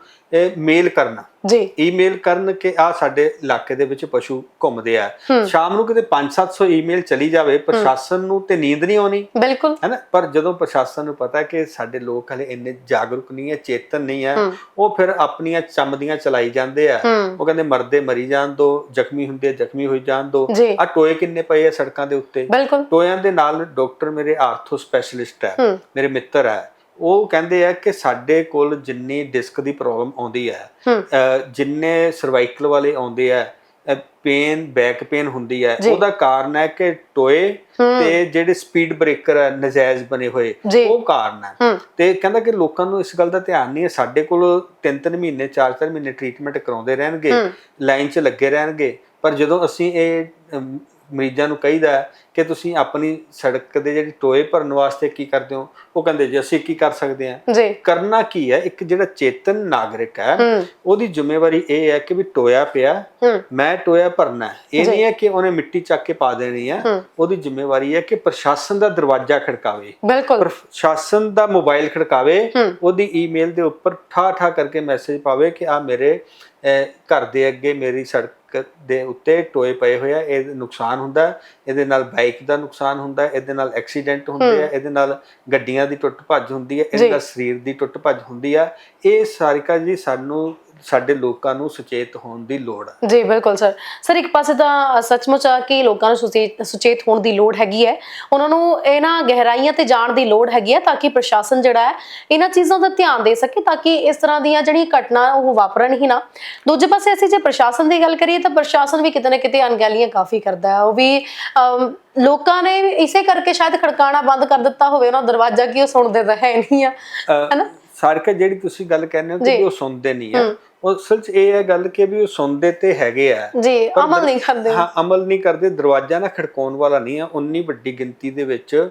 ਮੇਲ ਕਰਨਾ। ਜੀ। ਈਮੇਲ ਕਰਨ ਕਿ ਆ ਸਾਡੇ ਇਲਾਕੇ ਦੇ ਵਿੱਚ ਪਸ਼ੂ ਘੁੰਮਦੇ ਆ। ਸ਼ਾਮ ਨੂੰ ਕਿਤੇ 5-700 ਈਮੇਲ ਚਲੀ ਜਾਵੇ ਪ੍ਰਸ਼ਾਸਨ ਨੂੰ ਤੇ ਨੀਂਦ ਨਹੀਂ ਆਉਣੀ। ਬਿਲਕੁਲ। ਹੈਨਾ ਪਰ ਜਦੋਂ ਪ੍ਰਸ਼ਾਸਨ ਨੂੰ ਪਤਾ ਹੈ ਕਿ ਸਾਡੇ ਲੋਕ ਹਲੇ ਇੰਨੇ ਜਾਗਰੂਕ ਨਹੀਂ ਹੈ ਚੇਤਨ ਨਹੀਂ ਹੈ ਉਹ ਫਿਰ ਆਪਣੀਆਂ ਚੰਮਦੀਆਂ ਚਲਾਈ ਜਾਂਦੇ ਆ। ਉਹ ਕਹਿੰਦੇ ਮਰਦੇ ਮਰੀ ਜਾਣ ਦੋ ਜ਼ਖਮੀ ਹੁੰਦੇ ਜ਼ਖਮੀ ਹੋਈ ਜਾਣ ਦੋ। ਆ ਟੋਏ ਕਿੰਨੇ ਪਏ ਆ ਸੜਕਾਂ ਦੇ ਉੱਤੇ? ਟੋਇਆਂ ਦੇ ਨਾਲ ਡਾਕਟਰ ਮੇਰੇ ਆਰਥੋ ਸਪੈਸ਼ਲਿਸਟ ਹੂੰ। ਮੇਰੇ ਮਿੱਤਰ ਹੈ। ਉਹ ਕਹਿੰਦੇ ਆ ਕਿ ਸਾਡੇ ਕੋਲ ਜਿੰਨੀ ਡਿਸਕ ਦੀ ਪ੍ਰੋਬਲਮ ਆਉਂਦੀ ਹੈ ਜਿੰਨੇ ਸਰਵਾਈਕਲ ਵਾਲੇ ਆਉਂਦੇ ਆ ਪੇਨ ਬੈਕ ਪੇਨ ਹੁੰਦੀ ਹੈ। ਉਹਦਾ ਕਾਰਨ ਹੈ ਕਿ ਟੋਏ ਤੇ ਜਿਹੜੇ ਸਪੀਡ ਬ੍ਰੇਕਰ ਹੈ ਨਜਾਇਜ਼ ਬਣੇ ਹੋਏ। ਉਹ ਕਾਰਨ ਹੈ ਤੇ ਕਹਿੰਦਾ ਕਿ ਲੋਕਾਂ ਨੂੰ ਇਸ ਗੱਲ ਦਾ ਧਿਆਨ ਨਹੀਂ ਹੈ ਸਾਡੇ ਕੋਲ ਤਿੰਨ ਤਿੰਨ ਮਹੀਨੇ ਚਾਰ ਚਾਰ ਮਹੀਨੇ ਟ੍ਰੀਟਮੈਂਟ ਕਰਾਉਂਦੇ ਰਹਿਣਗੇ। ਲਾਈਨ 'ਚ ਲੱਗੇ ਰਹਿਣਗੇ ਪਰ ਜਦੋਂ ਅਸੀਂ ਇਹ ਮਰੀਜ਼ਾਂ ਨੂੰ ਕਹੀਦਾ ਕਿ ਤੁਸੀਂ ਆਪਣੀ ਸੜਕ ਦੇ ਜਿਹੜੀ ਟੋਏ ਭਰਨ ਵਾਸਤੇ ਕੀ ਕਰਦੇ ਹੋ? ਉਹ ਕਹਿੰਦੇ ਜੀ ਅਸੀਂ ਕੀ ਕਰ ਸਕਦੇ ਹਾਂ? ਕਰਨਾ ਕੀ ਹੈ? ਇੱਕ ਜਿਹੜਾ ਚੇਤਨ ਨਾਗਰਿਕ ਹੈ ਉਹਦੀ ਜ਼ਿੰਮੇਵਾਰੀ ਇਹ ਹੈ ਕਿ ਵੀ ਟੋਇਆ ਪਿਆ ਮੈਂ ਟੋਇਆ ਭਰਨਾ। ਇਹ ਨਹੀਂ ਹੈ ਕਿ ਉਹਨੇ ਮਿੱਟੀ ਚੱਕ ਕੇ ਪਾ ਦੇਣੀ ਹੈ। ਉਹਦੀ ਜ਼ਿੰਮੇਵਾਰੀ ਹੈ ਕਿ ਪ੍ਰਸ਼ਾਸਨ ਦਾ ਦਰਵਾਜ਼ਾ ਖੜਕਾਵੇ। ਬਿਲਕੁਲ। ਪ੍ਰਸ਼ਾਸਨ ਦਾ ਮੋਬਾਈਲ ਖੜਕਾਵੇ। ਉਹਦੀ ਈਮੇਲ ਦੇ ਉੱਪਰ ਠਾ ਠਾ ਕਰਕੇ ਮੈਸੇਜ ਪਾਵੇ ਕਿ ਆ ਮੇਰੇ ਘਰ ਦੇ ਅੱਗੇ ਮੇਰੀ ਸੜਕ ਦੇ ਉੱਤੇ ਟੋਏ ਪਏ ਹੋਏ ਆ ਇਹ ਨੁਕਸਾਨ ਹੁੰਦਾ ਇਹਦੇ ਨਾਲ ਬਾਈਕ ਦਾ ਨੁਕਸਾਨ ਹੁੰਦਾ ਹੈ, ਇਹਦੇ ਨਾਲ ਐਕਸੀਡੈਂਟ ਹੁੰਦੇ ਆ ਇਹਦੇ ਨਾਲ ਗੱਡੀਆਂ ਦੀ ਟੁੱਟ ਭੱਜ ਹੁੰਦੀ ਹੈ ਇਹਦੇ। ਨਾਲ ਸਰੀਰ ਦੀ ਟੁੱਟ ਭੱਜ ਹੁੰਦੀ ਆ ਇਹ ਸਾਰਿਕਾ ਜੀ ਸਾਨੂੰ ਸਾਡੇ ਲੋਕਾਂ ਨੂੰ ਸੁਚੇਤ ਹੋਣ ਦੀ ਲੋੜ ਹੈ ਜੀ ਬਿਲਕੁਲ ਸਰ। ਸਰ ਇੱਕ ਪਾਸੇ ਤਾਂ ਸੱਚਮੁੱਚ ਆ ਕਿ ਲੋਕਾਂ ਨੂੰ ਸੁਚੇਤ ਹੋਣ ਦੀ ਲੋੜ ਹੈਗੀ ਹੈ। ਉਹਨਾਂ ਨੂੰ ਇਹਨਾਂ ਗਹਿਰਾਈਆਂ ਤੇ ਜਾਣ ਦੀ ਲੋੜ ਹੈਗੀ ਹੈ ਤਾਂ ਕਿ ਪ੍ਰਸ਼ਾਸਨ ਜਿਹੜਾ ਹੈ ਇਹਨਾਂ ਚੀਜ਼ਾਂ ਦਾ ਧਿਆਨ ਦੇ ਸਕੇ ਤਾਂ ਕਿ ਇਸ ਤਰ੍ਹਾਂ ਦੀਆਂ ਜਿਹੜੀ ਘਟਨਾ ਉਹ ਵਾਪਰਨ ਹੀ ਨਾ। ਦੂਜੇ ਪਾਸੇ ਅਸੀਂ ਜੇ ਪ੍ਰਸ਼ਾਸਨ ਦੀ ਗੱਲ ਕਰੀਏ ਤਾਂ ਪ੍ਰਸ਼ਾਸਨ ਵੀ ਕਿਤੇ ਨਾ ਕਿਤੇ ਅਣਗਹਿਲੀਆਂ ਕਾਫੀ ਕਰਦਾ ਹੈ। ਉਹ ਵੀ ਲੋਕਾਂ ਨੇ ਇਸੇ ਕਰਕੇ ਸ਼ਾਇਦ ਖੜਕਾਣਾ ਬੰਦ ਕਰ ਦਿੱਤਾ ਹੋਵੇ ਉਹਨਾਂ ਦਰਵਾਜ਼ਾ ਕਿ ਉਹ ਸੁਣਦੇ ਤਾਂ ਹੈ ਨਹੀਂ ਆ। ਹੈਨਾ? ਸਾਰਕਾ ਜਿਹੜੀ ਤੁਸੀਂ ਗੱਲ ਕਹਿੰਦੇ ਹੋ ਕਿ ਉਹ ਸੁਣਦੇ ਨਹੀਂ ਆ। ਉਹ ਅਸਲ 'ਚ ਇਹ ਹੈ ਗੱਲ ਕਿ ਵੀ ਉਹ ਸੁਣਦੇ ਤੇ ਹੈਗੇ ਆ। ਜੀ ਪਰ ਅਮਲ ਨਹੀਂ ਕਰਦੇ। ਹਾਂ ਅਮਲ ਨਹੀਂ ਕਰਦੇ ਦਰਵਾਜ਼ਾ ਨਾ ਖੜਕਾਉਣ ਵਾਲਾ ਨਹੀਂ ਆ ਉਨੀ ਵੱਡੀ ਗਿਣਤੀ ਦੇ ਵਿੱਚ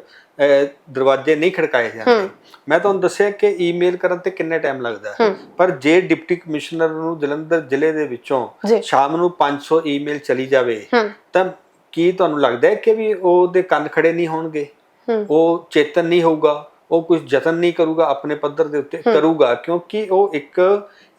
ਦਰਵਾਜ਼ੇ ਨਹੀਂ ਖੜਕਾਏ ਜਾਂਦੇ। ਮੈਂ ਤੁਹਾਨੂੰ ਦੱਸਿਆ ਕਿ ਈਮੇਲ ਕਰਨ ਤੇ ਕਿੰਨਾ ਟਾਈਮ ਲੱਗਦਾ। ਹੈ। ਪਰ ਜੇ ਡਿਪਟੀ ਕਮਿਸ਼ਨਰ ਨੂੰ ਜਲੰਧਰ ਜ਼ਿਲ੍ਹੇ ਦੇ ਵਿੱਚੋਂ ਸ਼ਾਮ ਨੂੰ 500 ਈਮੇਲ ਚਲੀ ਜਾਵੇ ਤਾਂ ਕੀ ਤੁਹਾਨੂੰ ਲੱਗਦਾ ਹੈ ਕਿ ਵੀ ਉਹਦੇ ਕੰਨ ਖੜੇ ਨਹੀਂ ਹੋਣਗੇ? ਉਹ ਚੇਤਨ ਨਹੀਂ ਹੋਊਗਾ ਉਹ ਕੁਝ ਯਤਨ ਨਹੀਂ ਕਰੂਗਾ ਆਪਣੇ ਪੱਧਰ ਦੇ ਉੱਤੇ ਕਰੂਗਾ ਕਿਉਂਕਿ ਉਹ ਇੱਕ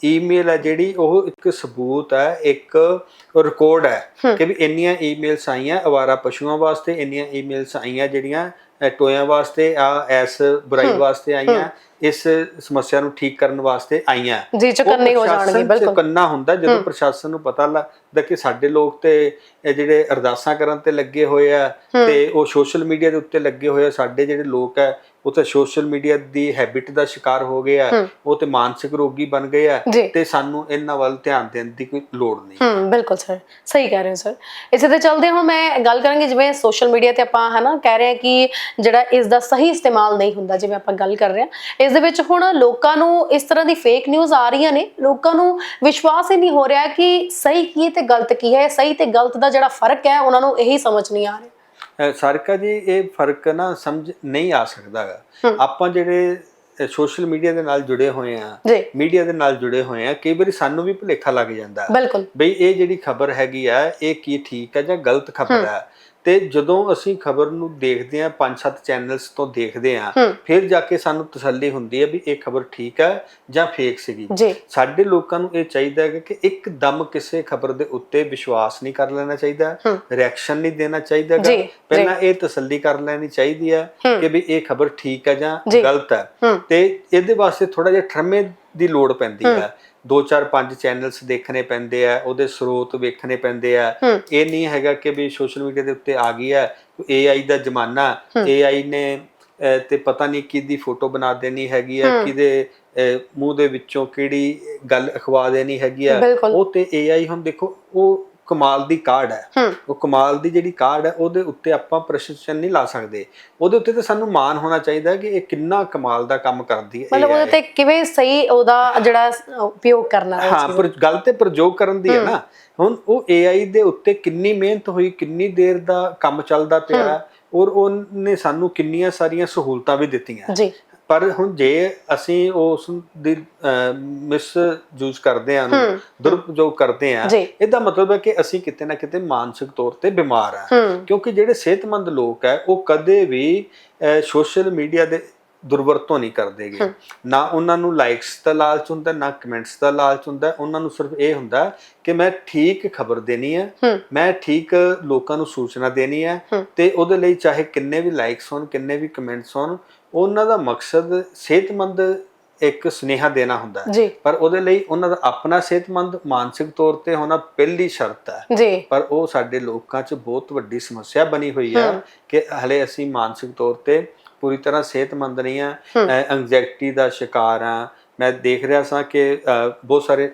ਈਮੇਲ ਹੈ ਜਿਹੜੀ ਉਹ ਇੱਕ ਸਬੂਤ ਹੈ ਇੱਕ ਰਿਕਾਰਡ ਹੈ। ਕਿ ਵੀ ਇੰਨੀਆਂ ਈਮੇਲਸ ਆਈਆਂ ਅਵਾਰਾ ਪਸ਼ੂਆਂ ਵਾਸਤੇ ਇੰਨੀਆਂ ਈਮੇਲਸ ਆਈਆਂ ਜਿਹੜੀਆਂ ਟੋਇਆਂ ਵਾਸਤੇ ਆ ਐਸ ਬੁਰਾਈ ਵਾਸਤੇ ਆਈਆਂ ਇਸ ਸਮੱਸਿਆ ਨੂੰ ਠੀਕ ਕਰਨ ਵਾਸਤੇ ਆਈਆਂ। ਜੀ ਚੁਕੰਨੇ ਹੋ ਜਾਣਗੇ ਬਿਲਕੁਲ। ਕੰਨਾ ਹੁੰਦਾ ਜਦੋਂ ਪ੍ਰਸ਼ਾਸਨ ਨੂੰ ਪਤਾ ਲੱਗਦਾ ਕਿ ਸਾਡੇ ਲੋਕ ਤੇ ਇਹ ਜਿਹੜੇ ਅਰਦਾਸਾਂ ਕਰਨ ਤੇ ਲੱਗੇ ਹੋਏ ਆ ਤੇ ਉਹ ਸੋਸ਼ਲ ਮੀਡੀਆ ਦੇ ਉੱਤੇ ਲੱਗੇ ਹੋਏ ਆ ਸਾਡੇ ਜਿਹੜੇ ਲੋਕ ਆ ਉਹ ਤਾਂ ਸੋਸ਼ਲ ਮੀਡੀਆ ਦੀ ਹੈਬਿਟ ਦਾ ਸ਼ਿਕਾਰ ਹੋ ਗਏ ਆ ਉਹ ਤੇ ਮਾਨਸਿਕ ਰੋਗੀ ਬਣ ਗਏ ਆ ਤੇ ਸਾਨੂੰ ਇਹਨਾਂ ਵੱਲ ਧਿਆਨ ਦੇਣ ਦੀ ਕੋਈ ਲੋੜ ਨਹੀਂ। ਹੂੰ ਬਿਲਕੁਲ ਸਰ ਸਹੀ ਕਹਿ ਰਹੇ ਹੋ ਸਰ। ਇਸੇ ਤੇ ਚੱਲਦੇ ਹਾਂ ਮੈਂ ਗੱਲ ਕਰਾਂਗੇ ਜਿਵੇਂ ਸੋਸ਼ਲ ਮੀਡੀਆ ਤੇ ਆਪਾਂ ਹਨਾ ਕਹਿ ਰਹੇ ਹਾਂ ਕਿ ਜਿਹੜਾ ਇਸ ਦਾ ਸਹੀ ਇਸਤੇਮਾਲ ਨਹੀਂ ਹੁੰਦਾ ਜਿਵੇਂ ਆਪਾਂ ਗੱਲ ਕਰ ਰਹੇ ਹਾਂ। ਇਸ ਦੇ ਵਿੱਚ ਹੁਣ ਲੋਕਾਂ ਨੂੰ ਇਸ ਤਰ੍ਹਾਂ ਦੀ ਫੇਕ ਨਿਊਜ਼ ਆ ਰਹੀਆਂ ਨੇ ਲੋਕਾਂ ਨੂੰ ਵਿਸ਼ਵਾਸ ਹੀ ਨਹੀਂ ਹੋ ਰਿਹਾ ਕਿ ਸਹੀ ਕੀ ਤੇ ਗਲਤ ਕੀ ਹੈ ਸਹੀ ਤੇ ਗਲਤ ਦਾ ਜਿਹੜਾ ਫ਼ਰਕ ਹੈ ਉਹਨਾਂ ਨੂੰ ਇਹੀ ਸਮਝ ਨਹੀਂ ਆ ਰਿਹਾ। ਸਾਰਿਕਾ ਜੀ ਇਹ ਫ਼ਰਕ ਨਾ ਸਮਝ ਨਹੀਂ ਆ ਸਕਦਾ। ਆਪਾਂ ਜਿਹੜੇ ਸੋਸ਼ਲ ਮੀਡੀਆ ਦੇ ਨਾਲ ਜੁੜੇ ਹੋਏ ਆ ਮੀਡੀਆ ਦੇ ਨਾਲ ਜੁੜੇ ਹੋਏ ਆ ਕਈ ਵਾਰੀ ਸਾਨੂੰ ਵੀ ਭੁਲੇਖਾ ਲੱਗ ਜਾਂਦਾ। ਬਿਲਕੁਲ। ਬਈ ਇਹ ਜਿਹੜੀ ਖਬਰ ਹੈਗੀ ਆ ਇਹ ਕੀ ਠੀਕ ਹੈ ਜਾਂ ਗਲਤ ਖਬਰ ਹੈ। ਤੇ ਜਦੋਂ ਅਸੀਂ ਖਬਰ ਨੂੰ ਦੇਖਦੇ ਆ ਪੰਜ ਸੱਤ ਚੈਨਲਸ ਤੋਂ ਦੇਖਦੇ ਆ। ਫਿਰ ਜਾ ਕੇ ਸਾਨੂੰ ਤਸੱਲੀ ਹੁੰਦੀ ਹੈ ਵੀ ਇਹ ਖਬਰ ਠੀਕ ਹੈ ਜਾਂ ਫੇਕ ਸੀਗੀ। ਸਾਡੇ ਲੋਕਾਂ ਨੂੰ ਇਹ ਚਾਹੀਦਾ ਹੈ ਕਿ ਇੱਕਦਮ ਕਿਸੇ ਖਬਰ ਦੇ ਉੱਤੇ ਵਿਸ਼ਵਾਸ ਨਹੀਂ ਕਰ ਲੈਣਾ ਚਾਹੀਦਾ ਰਿਐਕਸ਼ਨ ਨਹੀਂ ਦੇਣਾ ਚਾਹੀਦਾ। ਪਹਿਲਾਂ ਇਹ ਤਸੱਲੀ ਕਰ ਲੈਣੀ ਚਾਹੀਦੀ ਹੈ ਕਿ ਵੀ ਇਹ ਖਬਰ ਠੀਕ ਹੈ ਜਾਂ। ਗਲਤ ਹੂੰ। ਤੇ ਇਹਦੇ ਵਾਸਤੇ ਥੋੜਾ ਜਿਹਾ ਠਰਮੇ ਦੀ ਲੋੜ ਪੈਂਦੀ ਹੈ। ਦੋ ਚਾਰ ਪੰਜ ਚੈਨਲਸ ਦੇਖਣੇ ਪੈਂਦੇ ਆ ਉਹਦੇ ਸਰੋਤ ਵੇਖਣੇ ਪੈਂਦੇ ਆ। ਇਹ ਨਹੀਂ ਹੈਗਾ ਕਿ ਵੀ ਸੋਸ਼ਲ ਮੀਡੀਆ ਦੇ ਉੱਤੇ ਆ ਗਈ ਹੈ AI ਦਾ ਜ਼ਮਾਨਾ। AI ਨੇ ਅਹ, ਤੇ ਪਤਾ ਨਹੀਂ ਕਿਹਦੀ ਫੋਟੋ ਬਣਾ ਦੇਣੀ ਹੈਗੀ ਹੈ। ਕਿਹਦੇ ਮੂੰਹ ਦੇ ਵਿੱਚੋਂ ਕਿਹੜੀ ਗੱਲ ਅਖਵਾ ਦੇਣੀ ਹੈਗੀ ਹੈ ਬਿਲਕੁਲ। ਉਹ ਤੇ AI ਹੁਣ ਦੇਖੋ ਉਹ ਕਮਾਲ ਦੀ ਕਾਰਡ ਹੈ। ਉਹ ਕਮਾਲ ਦੀ ਜਿਹੜੀ ਕਾਰਡ ਹੈ ਉਹਦੇ ਉੱਤੇ ਆਪਾਂ ਪ੍ਰਸ਼ੰਸਨ ਨਹੀਂ ਲਾ ਸਕਦੇ। ਉਹਦੇ ਉੱਤੇ ਤਾਂ ਸਾਨੂੰ ਮਾਣ ਹੋਣਾ ਚਾਹੀਦਾ ਹੈ ਕਿ ਇਹ ਕਿੰਨਾ ਕਮਾਲ ਦਾ ਕੰਮ ਕਰਦੀ ਹੈ ਮਤਲਬ ਉਹਦੇ ਤੇ ਕਿਵੇਂ ਸਹੀ ਉਹਦਾ ਜਿਹੜਾ ਉਪਯੋਗ ਕਰਨਾ ਹੈ ਹਾਂ ਪਰ ਗੱਲ ਤੇ ਪ੍ਰਯੋਗ ਕਰਨ ਦੀ ਹੈ ਨਾ। ਹੁਣ ਉਹ AI ਦੇ ਉੱਤੇ ਕਿੰਨੀ ਮਿਹਨਤ ਹੋਈ ਕਿੰਨੀ ਦੇਰ ਦਾ ਕੰਮ ਚੱਲਦਾ ਪਿਆ ਔਰ ਉਹਨੇ ਸਾਨੂੰ ਕਿੰਨੀਆਂ ਸਾਰੀਆਂ ਸਹੂਲਤਾਂ ਵੀ ਦਿੱਤੀਆਂ। ਜੀ। ਪਰ ਹੁਣ ਜੇ ਅਸੀਂ ਉਸ ਦੀ ਮਿਸ ਯੂਜ਼ ਕਰਦੇ ਆਂ ਨੂੰ ਦੁਰਉਪਯੋਗ ਕਰਦੇ ਆਂ। ਇਹਦਾ ਮਤਲਬ ਹੈ ਕਿ ਅਸੀਂ ਕਿਤੇ ਨਾ ਕਿਤੇ ਮਾਨਸਿਕ ਤੌਰ ਤੇ ਬਿਮਾਰ ਆ। ਕਿਉਂਕਿ ਜਿਹੜੇ ਸਿਹਤਮੰਦ ਲੋਕ ਹੈ ਉਹ ਕਦੇ ਵੀ ਸੋਸ਼ਲ ਮੀਡੀਆ ਦੇ ਦੁਰਵਰਤੋਂ ਨਹੀਂ ਕਰਦੇਗੇ ਨਾ ਉਹਨਾਂ ਨੂੰ ਲਾਈਕਸ ਦਾ ਲਾਲਚ ਹੁੰਦਾ ਨਾ ਕਮੈਂਟਸ ਦਾ ਲਾਲਚ ਹੁੰਦਾ। ਉਹਨਾਂ ਨੂੰ ਸਿਰਫ ਇਹ ਹੁੰਦਾ ਕਿ ਮੈਂ ਠੀਕ ਖਬਰ ਦੇਣੀ ਹੂੰ ਮੈਂ ਠੀਕ ਲੋਕਾਂ ਨੂੰ ਸੂਚਨਾ ਦੇਣੀ ਹੈ ਤੇ ਉਹਦੇ ਲਈ ਚਾਹੇ ਕਿੰਨੇ ਵੀ ਲਾਈਕਸ ਹੋਣ ਕਿੰਨੇ ਵੀ ਕਮੈਂਟਸ ਹੋਣ ਉਹਨਾਂ ਦਾ ਮਕਸਦ ਸਿਹਤਮੰਦ ਇੱਕ ਸੁਨੇਹਾ ਦੇਣਾ ਹੁੰਦਾ ਹੈ। ਪਰ ਉਹਦੇ ਲਈ ਉਹਨਾਂ ਦਾ ਆਪਣਾ ਸਿਹਤਮੰਦ ਮਾਨਸਿਕ ਤੌਰ ਤੇ ਹੋਣਾ ਪਹਿਲੀ ਸ਼ਰਤ ਹੈ। ਪਰ ਉਹ ਸਾਡੇ ਲੋਕਾਂ 'ਚ ਬਹੁਤ ਵੱਡੀ ਸਮੱਸਿਆ ਬਣੀ ਹੋਈ ਹੈ ਕਿ ਹਲੇ ਅਸੀਂ ਮਾਨਸਿਕ ਤੌਰ ਤੇ ਪੂਰੀ ਤਰ੍ਹਾਂ ਸਿਹਤਮੰਦ ਨਹੀਂ ਆ ਐਂਗਜ਼ਾਇਟੀ ਦਾ ਸ਼ਿਕਾਰ ਆ ਮੈਂ ਦੇਖ ਰਿਹਾ ਸਾਂ ਕਿ ਬਹੁਤ ਸਾਰੇ।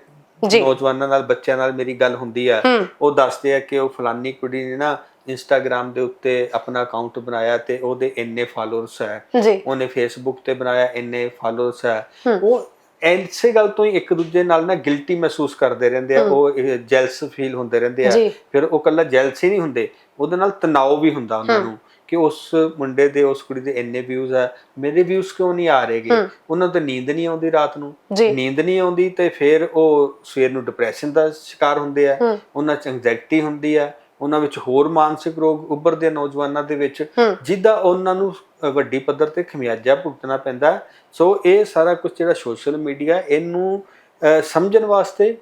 ਨੌਜਵਾਨਾਂ ਨਾਲ ਬੱਚਿਆਂ ਨਾਲ ਮੇਰੀ ਗੱਲ ਹੁੰਦੀ ਆ ਉਹ ਦੱਸਦੇ ਆ ਕਿ ਉਹ ਫਲਾਨੀ ਕੁੜੀ ਨੇ ਨਾ ਇੰਸਟਾਗ੍ਰam ਦੇ ਉੱਤੇ ਆਪਣਾ ਅਕਾਊਂਟ ਬਣਾਇਆ ਤੇ ਉਹਦੇ ਇੰਨੇ ਫਾਲੋਅਰਸ ਹੈ। ਉਹਨੇ ਫੇਸਬੁੱਕ ਤੇ ਬਣਾਇਆ ਇੰਨੇ ਫਾਲੋਅਰਸ ਹੈ। ਉਹ ਐਸੇ ਗੱਲ ਤੋਂ ਹੀ ਇੱਕ ਦੂਜੇ ਨਾਲ ਨਾ ਗਿਲਟੀ ਮਹਿਸੂਸ ਕਰਦੇ ਰਹਿੰਦੇ ਆ। ਉਹ ਜੈਲਸ ਫੀਲ ਹੁੰਦੇ ਰਹਿੰਦੇ ਆ। ਫਿਰ ਉਹ ਕੱਲਾ ਜੈਲਸ ਹੀ ਨਹੀਂ ਹੁੰਦੇ। ਉਹਦੇ ਨਾਲ ਤਣਾਅ ਵੀ ਹੁੰਦਾ ਉਹਨਾਂ ਨੂੰ ਕਿ ਉਸ ਮੁੰਡੇ ਦੇ ਉਸ ਕੁੜੀ ਦੇ ਇੰਨੇ ਵਿਊਜ਼ ਆ। ਮੇਰੇ ਵਿਊਜ਼ ਕਿਉਂ ਨਹੀਂ ਆ ਰਹੇਗੇ ਉਹਨਾਂ ਨੂੰ ਤਾਂ ਨੀਂਦ ਨਹੀਂ ਆਉਂਦੀ ਰਾਤ ਨੂੰ। ਨੀਂਦ ਨਹੀਂ ਆਉਂਦੀ ਤੇ ਫਿਰ ਉਹ ਸਵੇਰ ਨੂੰ ਡਿਪਰੈਸ਼ਨ ਦਾ ਸ਼ਿਕਾਰ ਹੁੰਦੇ ਆ। ਉਹਨਾਂ 'ਚ ਐਂਗਜ਼ਾਇਟੀ ਹੁੰਦੀ ਆ। ਉਹਨਾਂ ਵਿੱਚ ਹੋਰ ਮਾਨਸਿਕ ਰੋਗ ਉੱਭਰਦੇ ਨੌਜਵਾਨਾਂ ਦੇ ਵਿੱਚ ਜਿੱਦਾਂ ਉਹਨਾਂ ਨੂੰ ਵੱਡੀ ਪੱਧਰ ਤੇ ਖਮਿਆਜਾ ਭੁਗਤਣਾ ਪੈਂਦਾ। ਸੋ ਇਹ ਸਾਰਾ ਕੁਝ ਜਿਹੜਾ ਸੋਸ਼ਲ ਮੀਡੀਆ ਇਹਨੂੰ ਸਮਝਣ ਵਾਸਤੇ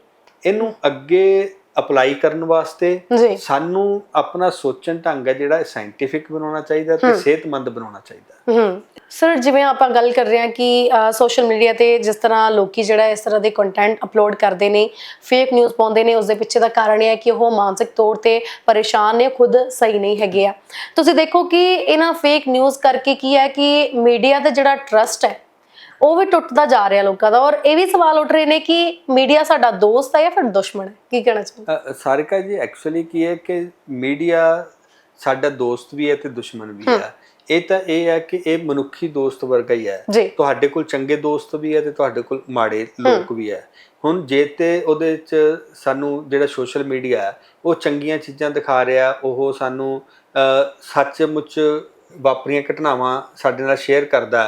ਇਹਨੂੰ ਅੱਗੇ ਅਪਲਾਈ ਕਰਨ ਵਾਸਤੇ ਸਾਨੂੰ ਆਪਣਾ ਸੋਚਣ ਢੰਗ ਹੈ ਜਿਹੜਾ ਸਾਇੰਟੀਫਿਕ ਬਣਾਉਣਾ ਚਾਹੀਦਾ ਤੇ ਸਿਹਤਮੰਦ ਬਣਾਉਣਾ ਚਾਹੀਦਾ। ਹੂੰ। ਸਰ ਜਿਵੇਂ ਆਪਾਂ ਗੱਲ ਕਰ ਰਹੇ ਹਾਂ ਕਿ ਸੋਸ਼ਲ ਮੀਡੀਆ ਤੇ ਜਿਸ ਤਰ੍ਹਾਂ ਲੋਕੀ ਜਿਹੜਾ ਇਸ ਤਰ੍ਹਾਂ ਦੇ ਕੰਟੈਂਟ ਅਪਲੋਡ ਕਰਦੇ ਨੇ ਫੇਕ ਨਿਊਜ਼ ਪਾਉਂਦੇ ਨੇ ਉਸ ਦੇ ਪਿੱਛੇ ਦਾ ਕਾਰਨ ਇਹ ਹੈ ਕਿ ਉਹ ਮਾਨਸਿਕ ਤੌਰ ਤੇ ਪਰੇਸ਼ਾਨ ਨੇ ਖੁਦ ਸਹੀ ਨਹੀਂ ਹੈਗੇ ਆ। ਤੁਸੀਂ ਦੇਖੋ ਕਿ ਇਹਨਾਂ ਫੇਕ ਨਿਊਜ਼ ਕਰਕੇ ਕੀ ਹੈ ਕਿ ਮੀਡੀਆ ਦਾ ਜਿਹੜਾ ਟਰਸਟ ਹੈ ਉਹ ਵੀ ਟੁੱਟਦਾ ਜਾ ਰਿਹਾ ਲੋਕਾਂ ਦਾ ਔਰ ਇਹ ਵੀ ਸਵਾਲ ਉੱਠ ਰਹੇ ਨੇ ਕਿ ਮੀਡੀਆ ਸਾਡਾ ਦੋਸਤ ਹੈ ਜਾਂ ਫਿਰ ਦੁਸ਼ਮਣ ਹੈ? ਕੀ ਕਹਿਣਾ ਚਾਹੁੰਦੇ ਸਾਰਿਕਾ ਜੀ ਐਕਚੁਅਲੀ ਕੀ ਹੈ ਕਿ ਮੀਡੀਆ ਸਾਡਾ ਦੋਸਤ ਵੀ ਹੈ ਤੇ ਦੁਸ਼ਮਣ ਵੀ ਹੈ। ਇਹ ਤਾਂ ਇਹ ਹੈ ਕਿ ਇਹ ਮਨੁੱਖੀ ਦੋਸਤ ਵਰਗਾ ਹੀ ਹੈ। ਤੁਹਾਡੇ ਕੋਲ ਚੰਗੇ ਦੋਸਤ ਵੀ ਹੈ ਤੇ ਤੁਹਾਡੇ ਕੋਲ ਮਾੜੇ ਲੋਕ ਵੀ ਹੈ। ਹੁਣ ਜੇ ਤੇ ਉਹਦੇ ਚ ਸਾਨੂੰ ਜਿਹੜਾ ਸੋਸ਼ਲ ਮੀਡੀਆ ਹੈ ਉਹ ਚੰਗੀਆਂ ਚੀਜ਼ਾਂ ਦਿਖਾ ਰਿਹਾ ਉਹ ਸਾਨੂੰ ਸੱਚਮੁੱਚ ਵਾਪਰੀਆਂ ਘਟਨਾਵਾਂ ਸਾਡੇ ਨਾਲ ਸ਼ੇਅਰ ਕਰਦਾ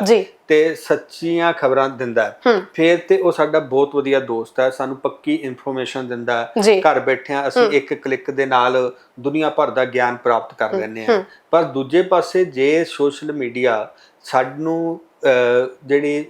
ਤੇ ਸੱਚੀਆਂ ਖਬਰਾਂ ਦਿੰਦਾ ਹੈ। ਫਿਰ ਤੇ ਉਹ ਸਾਡਾ ਬਹੁਤ ਵਧੀਆ ਦੋਸਤ ਹੈ ਸਾਨੂੰ ਪੱਕੀ ਇਨਫੋਰਮੇਸ਼ਨ ਦਿੰਦਾ ਹੈ। ਘਰ ਬੈਠਿਆਂ ਅਸੀਂ ਇੱਕ ਕਲਿੱਕ ਦੇ ਨਾਲ ਦੁਨੀਆ ਭਰ ਦਾ ਗਿਆਨ ਪ੍ਰਾਪਤ ਕਰ ਲੈਂਦੇ ਹਾਂ। ਪਰ ਦੂਜੇ ਪਾਸੇ ਜੇ ਸੋਸ਼ਲ ਮੀਡੀਆ ਸਾਨੂੰ ਜਿਹੜੀ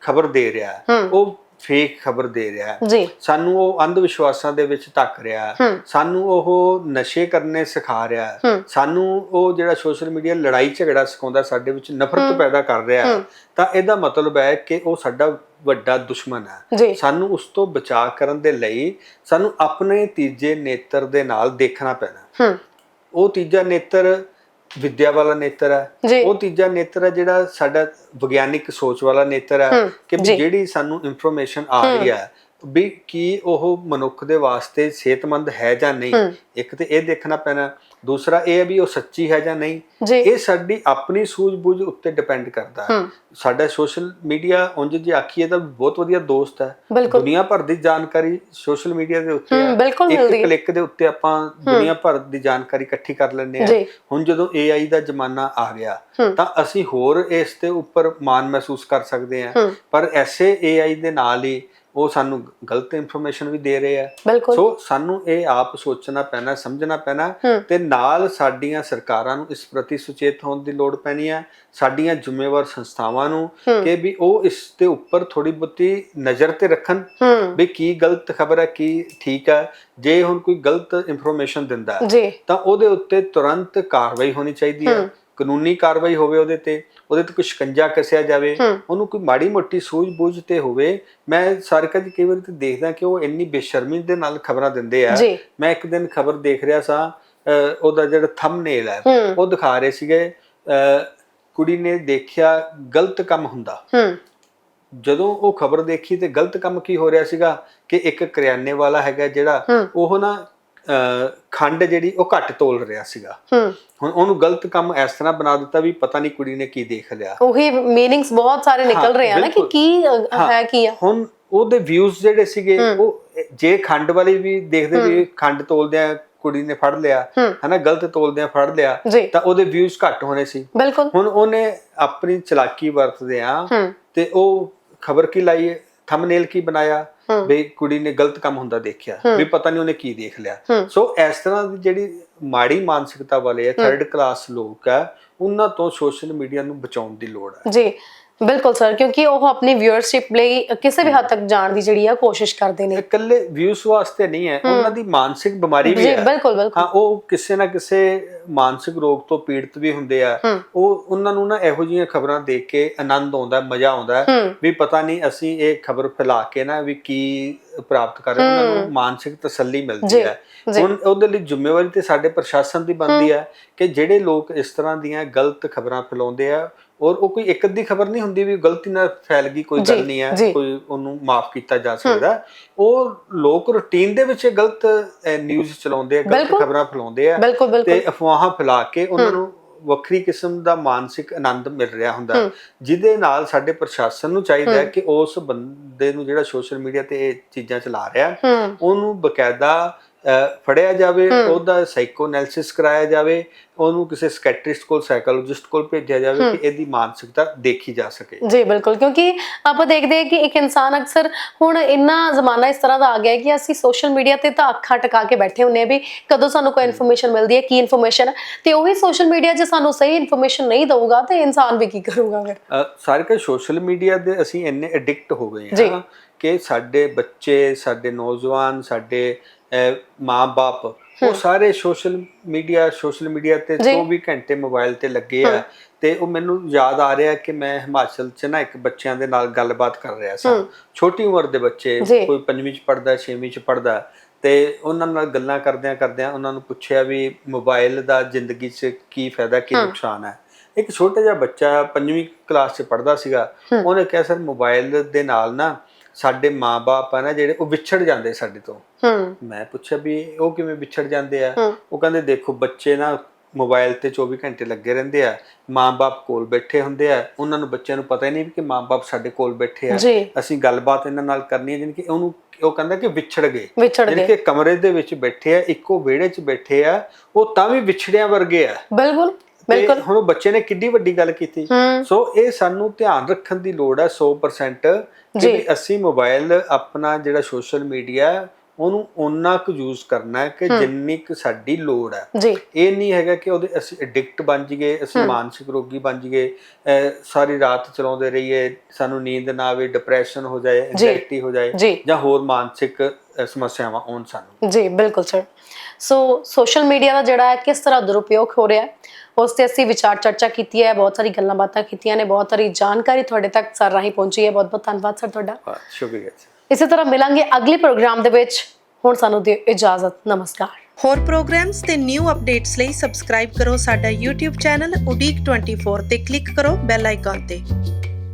ਖਬਰ ਦੇ ਰਿਹਾ ਉਹ ਫੇਕ ਖਬਰ ਦੇ ਰਿਹਾ ਹੈ। ਸਾਨੂੰ ਉਹ ਅੰਧ ਵਿਸ਼ਵਾਸਾਂ ਦੇ ਵਿੱਚ ਧੱਕ ਰਿਹਾ ਹੈ। ਸਾਨੂੰ ਉਹ ਨਸ਼ੇ ਕਰਨੇ ਸਿਖਾ ਰਿਹਾ ਹੈ। ਸਾਨੂੰ ਉਹ ਜਿਹੜਾ ਸੋਸ਼ਲ ਮੀਡੀਆ ਲੜਾਈ ਝਗੜਾ ਸਿਖਾਉਂਦਾ ਸਾਡੇ ਵਿੱਚ ਨਫ਼ਰਤ ਪੈਦਾ ਕਰ ਰਿਹਾ ਹੈ। ਤਾਂ ਇਹਦਾ ਮਤਲਬ ਹੈ ਕਿ ਉਹ ਸਾਡਾ ਵੱਡਾ ਦੁਸ਼ਮਣ ਹੈ। ਸਾਨੂੰ ਉਸ ਤੋਂ ਬਚਾਅ ਕਰਨ ਦੇ ਲਈ ਸਾਨੂੰ ਆਪਣੇ ਤੀਜੇ ਨੇਤਰ ਦੇ ਨਾਲ ਦੇਖਣਾ ਪੈਣਾ। ਉਹ ਤੀਜਾ ਨੇਤਰ ਵਿਦਿਆ ਵਾਲਾ ਨੇਤਰ ਹੈ। ਉਹ ਤੀਜਾ ਨੇਤਰ ਹੈ ਜਿਹੜਾ ਸਾਡਾ ਵਿਗਿਆਨਿਕ ਸੋਚ ਵਾਲਾ ਨੇਤਰ ਹੈ ਕਿ। ਜਿਹੜੀ ਸਾਨੂੰ ਇਨਫੋਰਮੇਸ਼ਨ ਆ ਰਹੀ ਹੈ ਵੀ ਕੀ ਉਹ ਮਨੁੱਖ ਦੇ ਵਾਸਤੇ ਸਿਹਤਮੰਦ ਹੈ ਜਾਂ ਨਹੀਂ। ਇੱਕ ਤੇ ਇਹ ਦੇਖਣਾ ਪੈਣਾ ਦੂਸਰਾ ਇਹ ਹੈ ਵੀ ਉਹ ਸੱਚੀ ਹੈ ਜਾਂ ਨਹੀਂ। ਇਹ ਸਾਡੀ ਆਪਣੀ ਸੂਝ-ਬੂਝ ਉੱਤੇ ਡਿਪੈਂਡ ਕਰਦਾ ਹੈ। ਸਾਡਾ ਸੋਸ਼ਲ ਮੀਡੀਆ ਉਂਝ ਜੇ ਆਖੀਏ ਤਾਂ ਬਹੁਤ ਵਧੀਆ ਦੋਸਤ ਹੈ। ਦੁਨੀਆ ਭਰ ਦੀ ਜਾਣਕਾਰੀ ਸੋਸ਼ਲ ਮੀਡੀਆ ਦੇ ਉੱਤੇ ਹੂੰ ਇੱਕ ਕਲਿੱਕ ਦੇ ਉੱਤੇ ਆਪਾਂ ਦੁਨੀਆ ਭਰ ਦੀ ਜਾਣਕਾਰੀ ਇਕੱਠੀ ਕਰ ਲੈਂਦੇ ਹਾਂ। ਜੀ। ਹੁਣ ਜਦੋਂ AI ਦਾ ਜ਼ਮਾਨਾ ਆ ਗਿਆ ਤਾਂ ਅਸੀਂ ਹੋਰ ਇਸ ਦੇ ਉੱਪਰ ਮਾਣ ਮਹਿਸੂਸ ਕਰ ਸਕਦੇ ਹੂੰ। ਪਰ ਐਸੇ AI ਦੇ ਨਾਲ ਹੀ ਉਹ ਸਾਨੂੰ ਗਲਤ ਇਨਫੋਰਮੇਸ਼ਨ ਵੀ ਦੇ ਰਹੇ ਆ। ਸੋ ਸਾਨੂੰ ਇਹ ਆਪ ਸੋਚਣਾ ਪੈਣਾ ਸਮਝਣਾ ਪੈਣਾ ਤੇ ਨਾਲ ਸਾਡੀਆਂ ਸਰਕਾਰਾਂ ਨੂੰ ਇਸ ਪ੍ਰਤੀ ਸੁਚੇਤ ਹੋਣ ਦੀ ਲੋੜ ਪੈਣੀ ਹੈ ਸਾਡੀਆਂ ਜ਼ਿੰਮੇਵਾਰ ਸੰਸਥਾਵਾਂ ਨੂੰ ਕਿ ਵੀ ਉਹ ਇਸ ਦੇ ਉੱਪਰ ਥੋੜੀ ਬਹੁਤੀ ਨਜ਼ਰ ਤੇ ਰੱਖਣ ਵੀ ਕੀ ਗਲਤ ਖਬਰ ਹੈ ਕੀ ਠੀਕ ਹੈ ਜੇ ਹੁਣ ਕੋਈ ਗਲਤ ਇਨਫੋਰਮੇਸ਼ਨ ਦਿੰਦਾ ਤਾਂ ਉਹਦੇ ਉੱਤੇ ਤੁਰੰਤ ਕਾਰਵਾਈ ਹੋਣੀ ਚਾਹੀਦੀ ਹੂੰ। ਕਾਨੂੰਨੀ ਕਾਰਵਾਈ ਹੋਵੇ ਉਹਦੇ ਤੇ। ਉਹਦੇ ਤੇ ਕੋਈ ਸ਼ਿਕੰਜਾ ਕੱਸਿਆ ਜਾਵੇ ਉਹਨੂੰ ਕੋਈ ਮਾੜੀ ਮੋਟੀ ਸੂਝ-ਬੂਝ ਤੇ ਹੋਵੇ ਮੈਂ ਸਾਰਕਾ ਜੀ ਕਈ ਵਾਰੀ ਤੇ ਦੇਖਦਾ ਕਿ ਉਹ ਇੰਨੀ ਬੇਸ਼ਰਮੀ ਦੇ ਨਾਲ ਖਬਰਾਂ ਦਿੰਦੇ ਆ। ਮੈਂ ਇੱਕ ਦਿਨ ਖਬਰ ਦੇਖ ਰਿਹਾ ਸਾਂ ਉਹਦਾ ਜਿਹੜਾ ਥੰਬਨੇਲ ਹੈ ਉਹ ਦਿਖਾ ਰਹੇ ਸੀਗੇ ਕੁੜੀ ਨੇ ਦੇਖਿਆ ਗਲਤ ਕੰਮ ਹੁੰਦਾ। ਜਦੋਂ ਉਹ ਖਬਰ ਦੇਖੀ ਤੇ ਗਲਤ ਕੰਮ ਕੀ ਹੋ ਰਿਹਾ ਸੀਗਾ ਕਿ ਇੱਕ ਕਰਿਆਨੇ ਵਾਲਾ ਹੈਗਾ ਜਿਹੜਾ ਉਹ ਨਾ ਖੰਡ ਜਿਹੜੀ ਉਹ ਘੱਟ ਤੋਲ ਰਿਹਾ ਸੀਗਾ। ਹੁਣ ਉਹਨੂੰ ਗਲਤ ਕੰਮ ਇਸ ਤਰ੍ਹਾਂ ਬਣਾ ਦਿੱਤਾ ਵੀ ਪਤਾ ਨਹੀਂ ਕੁੜੀ ਨੇ ਕੀ ਦੇਖ ਲਿਆ। ਉਹੀ ਮੀਨਿੰਗਸ ਬਹੁਤ ਸਾਰੇ ਨਿਕਲ ਰਹੇ ਆ ਨਾ ਕਿ। ਕੀ ਹਾਂ। ਕੀ ਆ। ਹੁਣ ਉਹਦੇ ਵਿਊਜ਼ ਜਿਹੜੇ ਸੀਗੇ। ਉਹ ਜੇ ਖੰਡ ਵਾਲੀ ਵੀ ਦੇਖਦੇ ਵੀ ਖੰਡ ਤੋਲਦਿਆਂ ਕੁੜੀ ਨੇ ਫੜ ਲਿਆ ਹਨਾ ਗਲਤ ਤੋਲਦਿਆਂ ਫੜ ਲਿਆ ਤਾਂ ਉਹਦੇ ਵਿਊਜ਼ ਘੱਟ ਹੋਣੇ ਸੀ। ਹੁਣ ਉਹਨੇ ਆਪਣੀ ਚਲਾਕੀ ਵਰਤਦੇ ਆ ਤੇ ਉਹ ਖਬਰ ਕੀ ਲਾਈ ਥੰਬਨੇਲ ਕੀ ਬਣਾਇਆ? ਵੀ ਕੁੜੀ ਨੇ ਗਲਤ ਕੰਮ ਹੁੰਦਾ ਦੇਖਿਆ। ਵੀ ਪਤਾ ਨਹੀਂ ਉਹਨੇ ਕੀ ਦੇਖ ਲਿਆ। ਸੋ ਇਸ ਤਰ੍ਹਾਂ ਦੀ ਜਿਹੜੀ ਮਾੜੀ ਮਾਨਸਿਕਤਾ ਵਾਲੇ ਆ ਥਰਡ ਕਲਾਸ ਲੋਕ ਆ ਉਹਨਾਂ ਤੋਂ ਸੋਸ਼ਲ ਮੀਡੀਆ ਨੂੰ ਬਚਾਉਣ ਦੀ ਲੋੜ ਹੈ ਜੀ। ਬਿਲਕੁਲ ਸਰ ਕਿਉਂਕਿ ਉਹ ਆਪਣੀ ਵਿਊਅਰਸ਼ਿਪ ਲਈ ਕਿਸੇ ਵੀ ਹੱਦ ਤੱਕ ਜਾਣ ਦੀ ਜਿਹੜੀ ਆ ਕੋਸ਼ਿਸ਼ ਕਰਦੇ ਨੇ। ਇਕੱਲੇ ਵਿਊਸ ਵਾਸਤੇ ਨਹੀਂ ਹੈ ਉਹਨਾਂ ਦੀ ਮਾਨਸਿਕ ਬਿਮਾਰੀ ਵੀ ਜੀ ਹੈ। ਬਿਲਕੁਲ ਬਿਲਕੁਲ। ਹਾਂ ਉਹ ਕਿਸੇ ਨਾ ਕਿਸੇ ਮਾਨਸਿਕ ਰੋਗ ਤੋਂ ਪੀੜਤ ਵੀ ਹੁੰਦੇ ਆ। ਉਹ ਉਹਨਾਂ ਨੂੰ ਨਾ ਇਹੋ ਜਿਹੀਆਂ ਖਬਰਾਂ ਦੇਖ ਕੇ ਆਨੰਦ ਆਉਂਦਾ ਮਜ਼ਾ ਆਉਂਦਾ ਵੀ ਪਤਾ ਨਹੀਂ ਅਸੀਂ ਇਹ ਖਬਰ ਫੈਲਾ ਕੇ ਨਾ ਵੀ ਕੀ ਪ੍ਰਾਪਤ ਕਰ ਰਹੇ। ਉਹਨਾਂ ਨੂੰ ਮਾਨਸਿਕ ਤਸੱਲੀ ਜੀ, ਮਿਲਦੀ ਹੈ। ਜੀ। ਹੁਣ ਉਹਦੇ ਲਈ ਜ਼ਿੰਮੇਵਾਰੀ ਤੇ ਸਾਡੇ ਪ੍ਰਸ਼ਾਸਨ ਦੀ ਬਣਦੀ ਹੈ ਕਿ ਜਿਹੜੇ ਲੋਕ ਇਸ ਤਰ੍ਹਾਂ ਦੀਆਂ ਗਲਤ ਖਬਰਾਂ ਫੈਲਾਉਂਦੇ ਆ ਔਰ ਉਹ ਕੋਈ ਇੱਕ ਅੱਧੀ ਖਬਰ ਨਹੀਂ ਹੁੰਦੀ ਵੀ ਗਲਤੀ ਨਾਲ ਫੈਲ ਗਈ ਕੋਈ ਗੱਲ ਨਹੀਂ ਹੈ। ਕੋਈ ਉਹਨੂੰ ਮਾਫ ਕੀਤਾ ਜਾ ਸਕਦਾ। ਉਹ ਲੋਕ ਰੁਟੀਨ ਦੇ ਵਿੱਚ ਗਲਤ ਨਿਊਜ਼ ਚਲਾਉਂਦੇ ਆ ਗਲਤ। ਖਬਰਾਂ ਫੈਲਾਉਂਦੇ ਆ ਤੇ ਅਫਵਾਹਾਂ ਫੈਲਾ ਕੇ ਉਹਨਾਂ ਨੂੰ ਵੱਖਰੀ ਕਿਸਮ ਦਾ ਮਾਨਸਿਕ ਆਨੰਦ ਮਿਲ ਰਿਹਾ ਹੁੰਦਾ। ਜਿਹਦੇ ਨਾਲ ਸਾਡੇ ਪ੍ਰਸ਼ਾਸਨ ਨੂੰ ਚਾਹੀਦਾ ਹੈ। ਕਿ ਉਸ ਬੰਦੇ ਨੂੰ ਜਿਹੜਾ ਸੋਸ਼ਲ ਮੀਡੀਆ ਤੇ ਇਹ ਚੀਜ਼ਾਂ ਚਲਾ ਰਿਹਾ ਉਹਨੂੰ ਬਕਾਇਦਾ ਫੜਿਆ ਜਾਵੇ ਉਹਦਾ ਸਾਈਕੋਐਨਾਲਿਸਿਸ ਕਰਾਇਆ ਜਾਵੇ ਉਹਨੂੰ ਕਿਸੇ ਸਕੈਟਰਿਸਟ ਕੋਲ ਸਾਈਕੋਲੋਜਿਸਟ ਕੋਲ ਭੇਜਿਆ ਜਾਵੇ ਕਿ ਇਹਦੀ ਮਾਨਸਿਕਤਾ ਦੇਖੀ ਜਾ ਸਕੇ। ਜੀ ਬਿਲਕੁਲ ਕਿਉਂਕਿ ਆਪਾਂ ਦੇਖਦੇ ਹਾਂ ਕਿ ਇੱਕ ਇਨਸਾਨ ਅਕਸਰ ਹੁਣ ਇੰਨਾ ਜ਼ਮਾਨਾ ਇਸ ਤਰ੍ਹਾਂ ਦਾ ਆ ਗਿਆ ਹੈ ਕਿ ਅਸੀਂ ਸੋਸ਼ਲ ਮੀਡੀਆ ਤੇ ਤਾਂ ਅੱਖਾਂ ਟਿਕਾ ਕੇ ਬੈਠੇ ਹੁੰਨੇ ਆ ਵੀ ਕਦੋਂ ਸਾਨੂੰ ਕੋਈ ਇਨਫੋਰਮੇਸ਼ਨ ਮਿਲਦੀ ਹੈ ਕੀ ਇਨਫੋਰਮੇਸ਼ਨ ਤੇ ਉਹੀ ਸੋਸ਼ਲ ਮੀਡੀਆ ਜੇ ਸਾਨੂੰ ਸਹੀ ਇਨਫੋਰਮੇਸ਼ਨ ਨਹੀਂ ਦਊਗਾ ਤੇ ਇਨਸਾਨ ਵੀ ਕੀ ਕਰੂਗਾ ਫਿਰ? ਸਾਰੇ ਕੇ ਸੋਸ਼ਲ ਮੀਡੀਆ ਦੇ ਅਸੀਂ ਇੰਨੇ ਐਡਿਕਟ ਹੋ ਗਏ। ਹਾਂ ਕਿ ਸਾਡੇ ਬੱਚੇ ਸਾਡੇ ਨੌਜਵਾਨ ਸਾਡੇ ਮਾਪੇ ਉਹ ਸਾਰੇ ਸੋਸ਼ਲ ਮੀਡੀਆ ਸੋਸ਼ਲ ਮੀਡੀਆ ਤੇ ਜੀ। 24 ਘੰਟੇ ਮੋਬਾਈਲ ਤੇ ਲੱਗੇ ਆ ਤੇ ਉਹ ਮੈਨੂੰ ਯਾਦ ਆ ਰਿਹਾ ਕਿ ਮੈਂ ਹਿਮਾਚਲ 'ਚ ਨਾ ਇੱਕ ਬੱਚਿਆਂ ਦੇ ਨਾਲ ਗੱਲਬਾਤ ਕਰ ਰਿਹਾ ਸਾਂ। ਛੋਟੀ ਉਮਰ ਦੇ ਬੱਚੇ। ਕੋਈ ਪੰਜਵੀਂ 'ਚ ਪੜਦਾ ਛੇਵੀਂ 'ਚ ਪੜਦਾ ਤੇ ਉਹਨਾਂ ਨਾਲ ਗੱਲਾਂ ਕਰਦਿਆਂ ਕਰਦਿਆਂ ਉਹਨਾਂ ਨੂੰ ਪੁੱਛਿਆ ਵੀ ਮੋਬਾਈਲ ਦਾ ਜ਼ਿੰਦਗੀ 'ਚ ਕੀ ਫਾਇਦਾ ਕੀ ਨੁਕਸਾਨ ਹੈ। ਇੱਕ ਛੋਟਾ ਜਿਹਾ ਬੱਚਾ ਪੰਜਵੀਂ ਕਲਾਸ 'ਚ ਪੜਦਾ ਸੀਗਾ ਉਹਨੇ ਕਿਹਾ ਸਰ ਮੋਬਾਈਲ ਦੇ ਨਾਲ ਨਾ ਸਾਡੇ ਮਾਪੇ ਆ ਨਾ ਜਿਹੜੇ ਉਹ ਵਿਛੜ ਜਾਂਦੇ ਸਾਡੇ ਤੋਂ। ਹੂੰ। ਮੈਂ ਪੁੱਛਿਆ ਵੀ ਉਹ ਕਿਵੇਂ ਵਿਛੜ ਜਾਂਦੇ ਆ? ਉਹ ਕਹਿੰਦੇ ਦੇਖੋ ਬੱਚੇ ਨਾ ਮੋਬਾਈਲ ਤੇ 24 ਘੰਟੇ ਲੱਗੇ ਰਹਿੰਦੇ ਆ। ਮਾਂ-ਬਾਪ ਕੋਲ ਬੈਠੇ ਹੁੰਦੇ ਆ। ਉਹਨਾਂ ਨੂੰ ਬੱਚਿਆਂ ਨੂੰ ਪਤਾ ਹੀ ਨਹੀਂ ਕਿ ਮਾਂ-ਬਾਪ ਸਾਡੇ ਕੋਲ ਬੈਠੇ ਆ। ਅਸੀਂ ਗੱਲਬਾਤ ਇਹਨਾਂ ਨਾਲ ਕਰਨੀ ਹੈ ਜਾਣੀ ਕਿ ਉਹਨੂੰ ਉਹ ਕਹਿੰਦਾ ਕਿ ਵਿਛੜ ਗਏ। ਗਏ। ਕਿ ਕਮਰੇ ਦੇ ਵਿੱਚ ਬੈਠੇ ਆ ਇੱਕੋ ਵਿਹੜੇ 'ਚ ਬੈਠੇ ਆ ਉਹ ਤਾਂ ਵੀ ਵਿਛੜਿਆਂ ਵਰਗੇ ਆ। ਬਿਲਕੁਲ। ਬਿਲਕੁਲ। ਹੁਣ ਬੱਚੇ ਨੇ ਕਿੱਡੀ ਵੱਡੀ ਗੱਲ ਕੀਤੀ। ਸੋ ਇਹ ਸਾਨੂੰ ਧਿਆਨ ਰੱਖਣ ਦੀ ਲੋੜ ਹੈ 100% ਕਿ ਅਸੀਂ ਮੋਬਾਈਲ ਆਪਣਾ ਜਿਹੜਾ ਸੋਸ਼ਲ ਮੀਡੀਆ ਉਹਨੂੰ ਓਨਾ ਕੁ ਯੂਜ਼ ਕਰਨਾ ਹੈ ਕਿ ਜਿੰਨੀ ਕੁ ਸਾਡੀ ਲੋੜ ਹੈ। ਇਹ ਨਹੀਂ ਹੈਗਾ ਕਿ ਉਹਦੇ ਅਸੀਂ ਐਡਿਕਟ ਬਣ ਜਾਈਏ ਅਸੀਂ ਮਾਨਸਿਕ ਰੋਗੀ ਬਣ ਜਾਈਏ ਅਹ ਸਾਰੀ ਰਾਤ ਚਲਾਉਂਦੇ ਰਹੀਏ ਸਾਨੂੰ ਨੀਂਦ ਨਾ ਆਵੇ ਡਿਪਰੈਸ਼ਨ ਹੋ ਜਾਏ ਐਂਜ਼ਾਇਟੀ ਹੋ ਜਾਏ ਜੀ। ਹੋਰ ਮਾਨਸਿਕ ਸਮੱਸਿਆਵਾਂ ਆਉਣ ਸਾਨੂੰ। ਜੀ ਬਿਲਕੁਲ ਸਰ ਸੋ ਸੋਸ਼ਲ ਮੀਡੀਆ ਦਾ ਜਿਹੜਾ ਹੈ ਕਿਸ ਤਰ੍ਹਾਂ ਦੁਰਉਪਯੋਗ ਹੋ ਰਿਹਾ ਹੈ? ਉਸ ਤੇ ਅਸੀਂ ਵਿਚਾਰ ਚਰਚਾ ਕੀਤੀ ਹੈ ਬਹੁਤ ਸਾਰੀ ਗੱਲਾਂ ਬਾਤਾਂ ਕੀਤੀਆਂ ਨੇ ਬਹੁਤ ਸਾਰੀ ਜਾਣਕਾਰੀ ਤੁਹਾਡੇ ਤੱਕ ਸਰ ਰਾਹੀਂ ਪਹੁੰਚੀ ਹੈ। ਬਹੁਤ ਬਹੁਤ ਧੰਨਵਾਦ ਸਰ ਤੁਹਾਡਾ। ਸ਼ੁਕਰੀਆ ਜੀ। ਇਸੇ ਤਰ੍ਹਾਂ ਮਿਲਾਂਗੇ ਅਗਲੇ ਪ੍ਰੋਗਰਾਮ ਦੇ ਵਿੱਚ। ਹੁਣ ਸਾਨੂੰ ਦਿਓ ਇਜਾਜ਼ਤ। ਨਮਸਕਾਰ। ਹੋਰ ਪ੍ਰੋਗਰਾਮਸ ਤੇ ਨਿਊ ਅਪਡੇਟਸ ਲਈ ਸਬਸਕ੍ਰਾਈਬ ਕਰੋ ਸਾਡਾ YouTube ਚੈਨਲ ਉਡੀਕ 24 ਤੇ ਕਲਿੱਕ ਕਰੋ ਬੈਲ ਆਈਕਨ ਤੇ।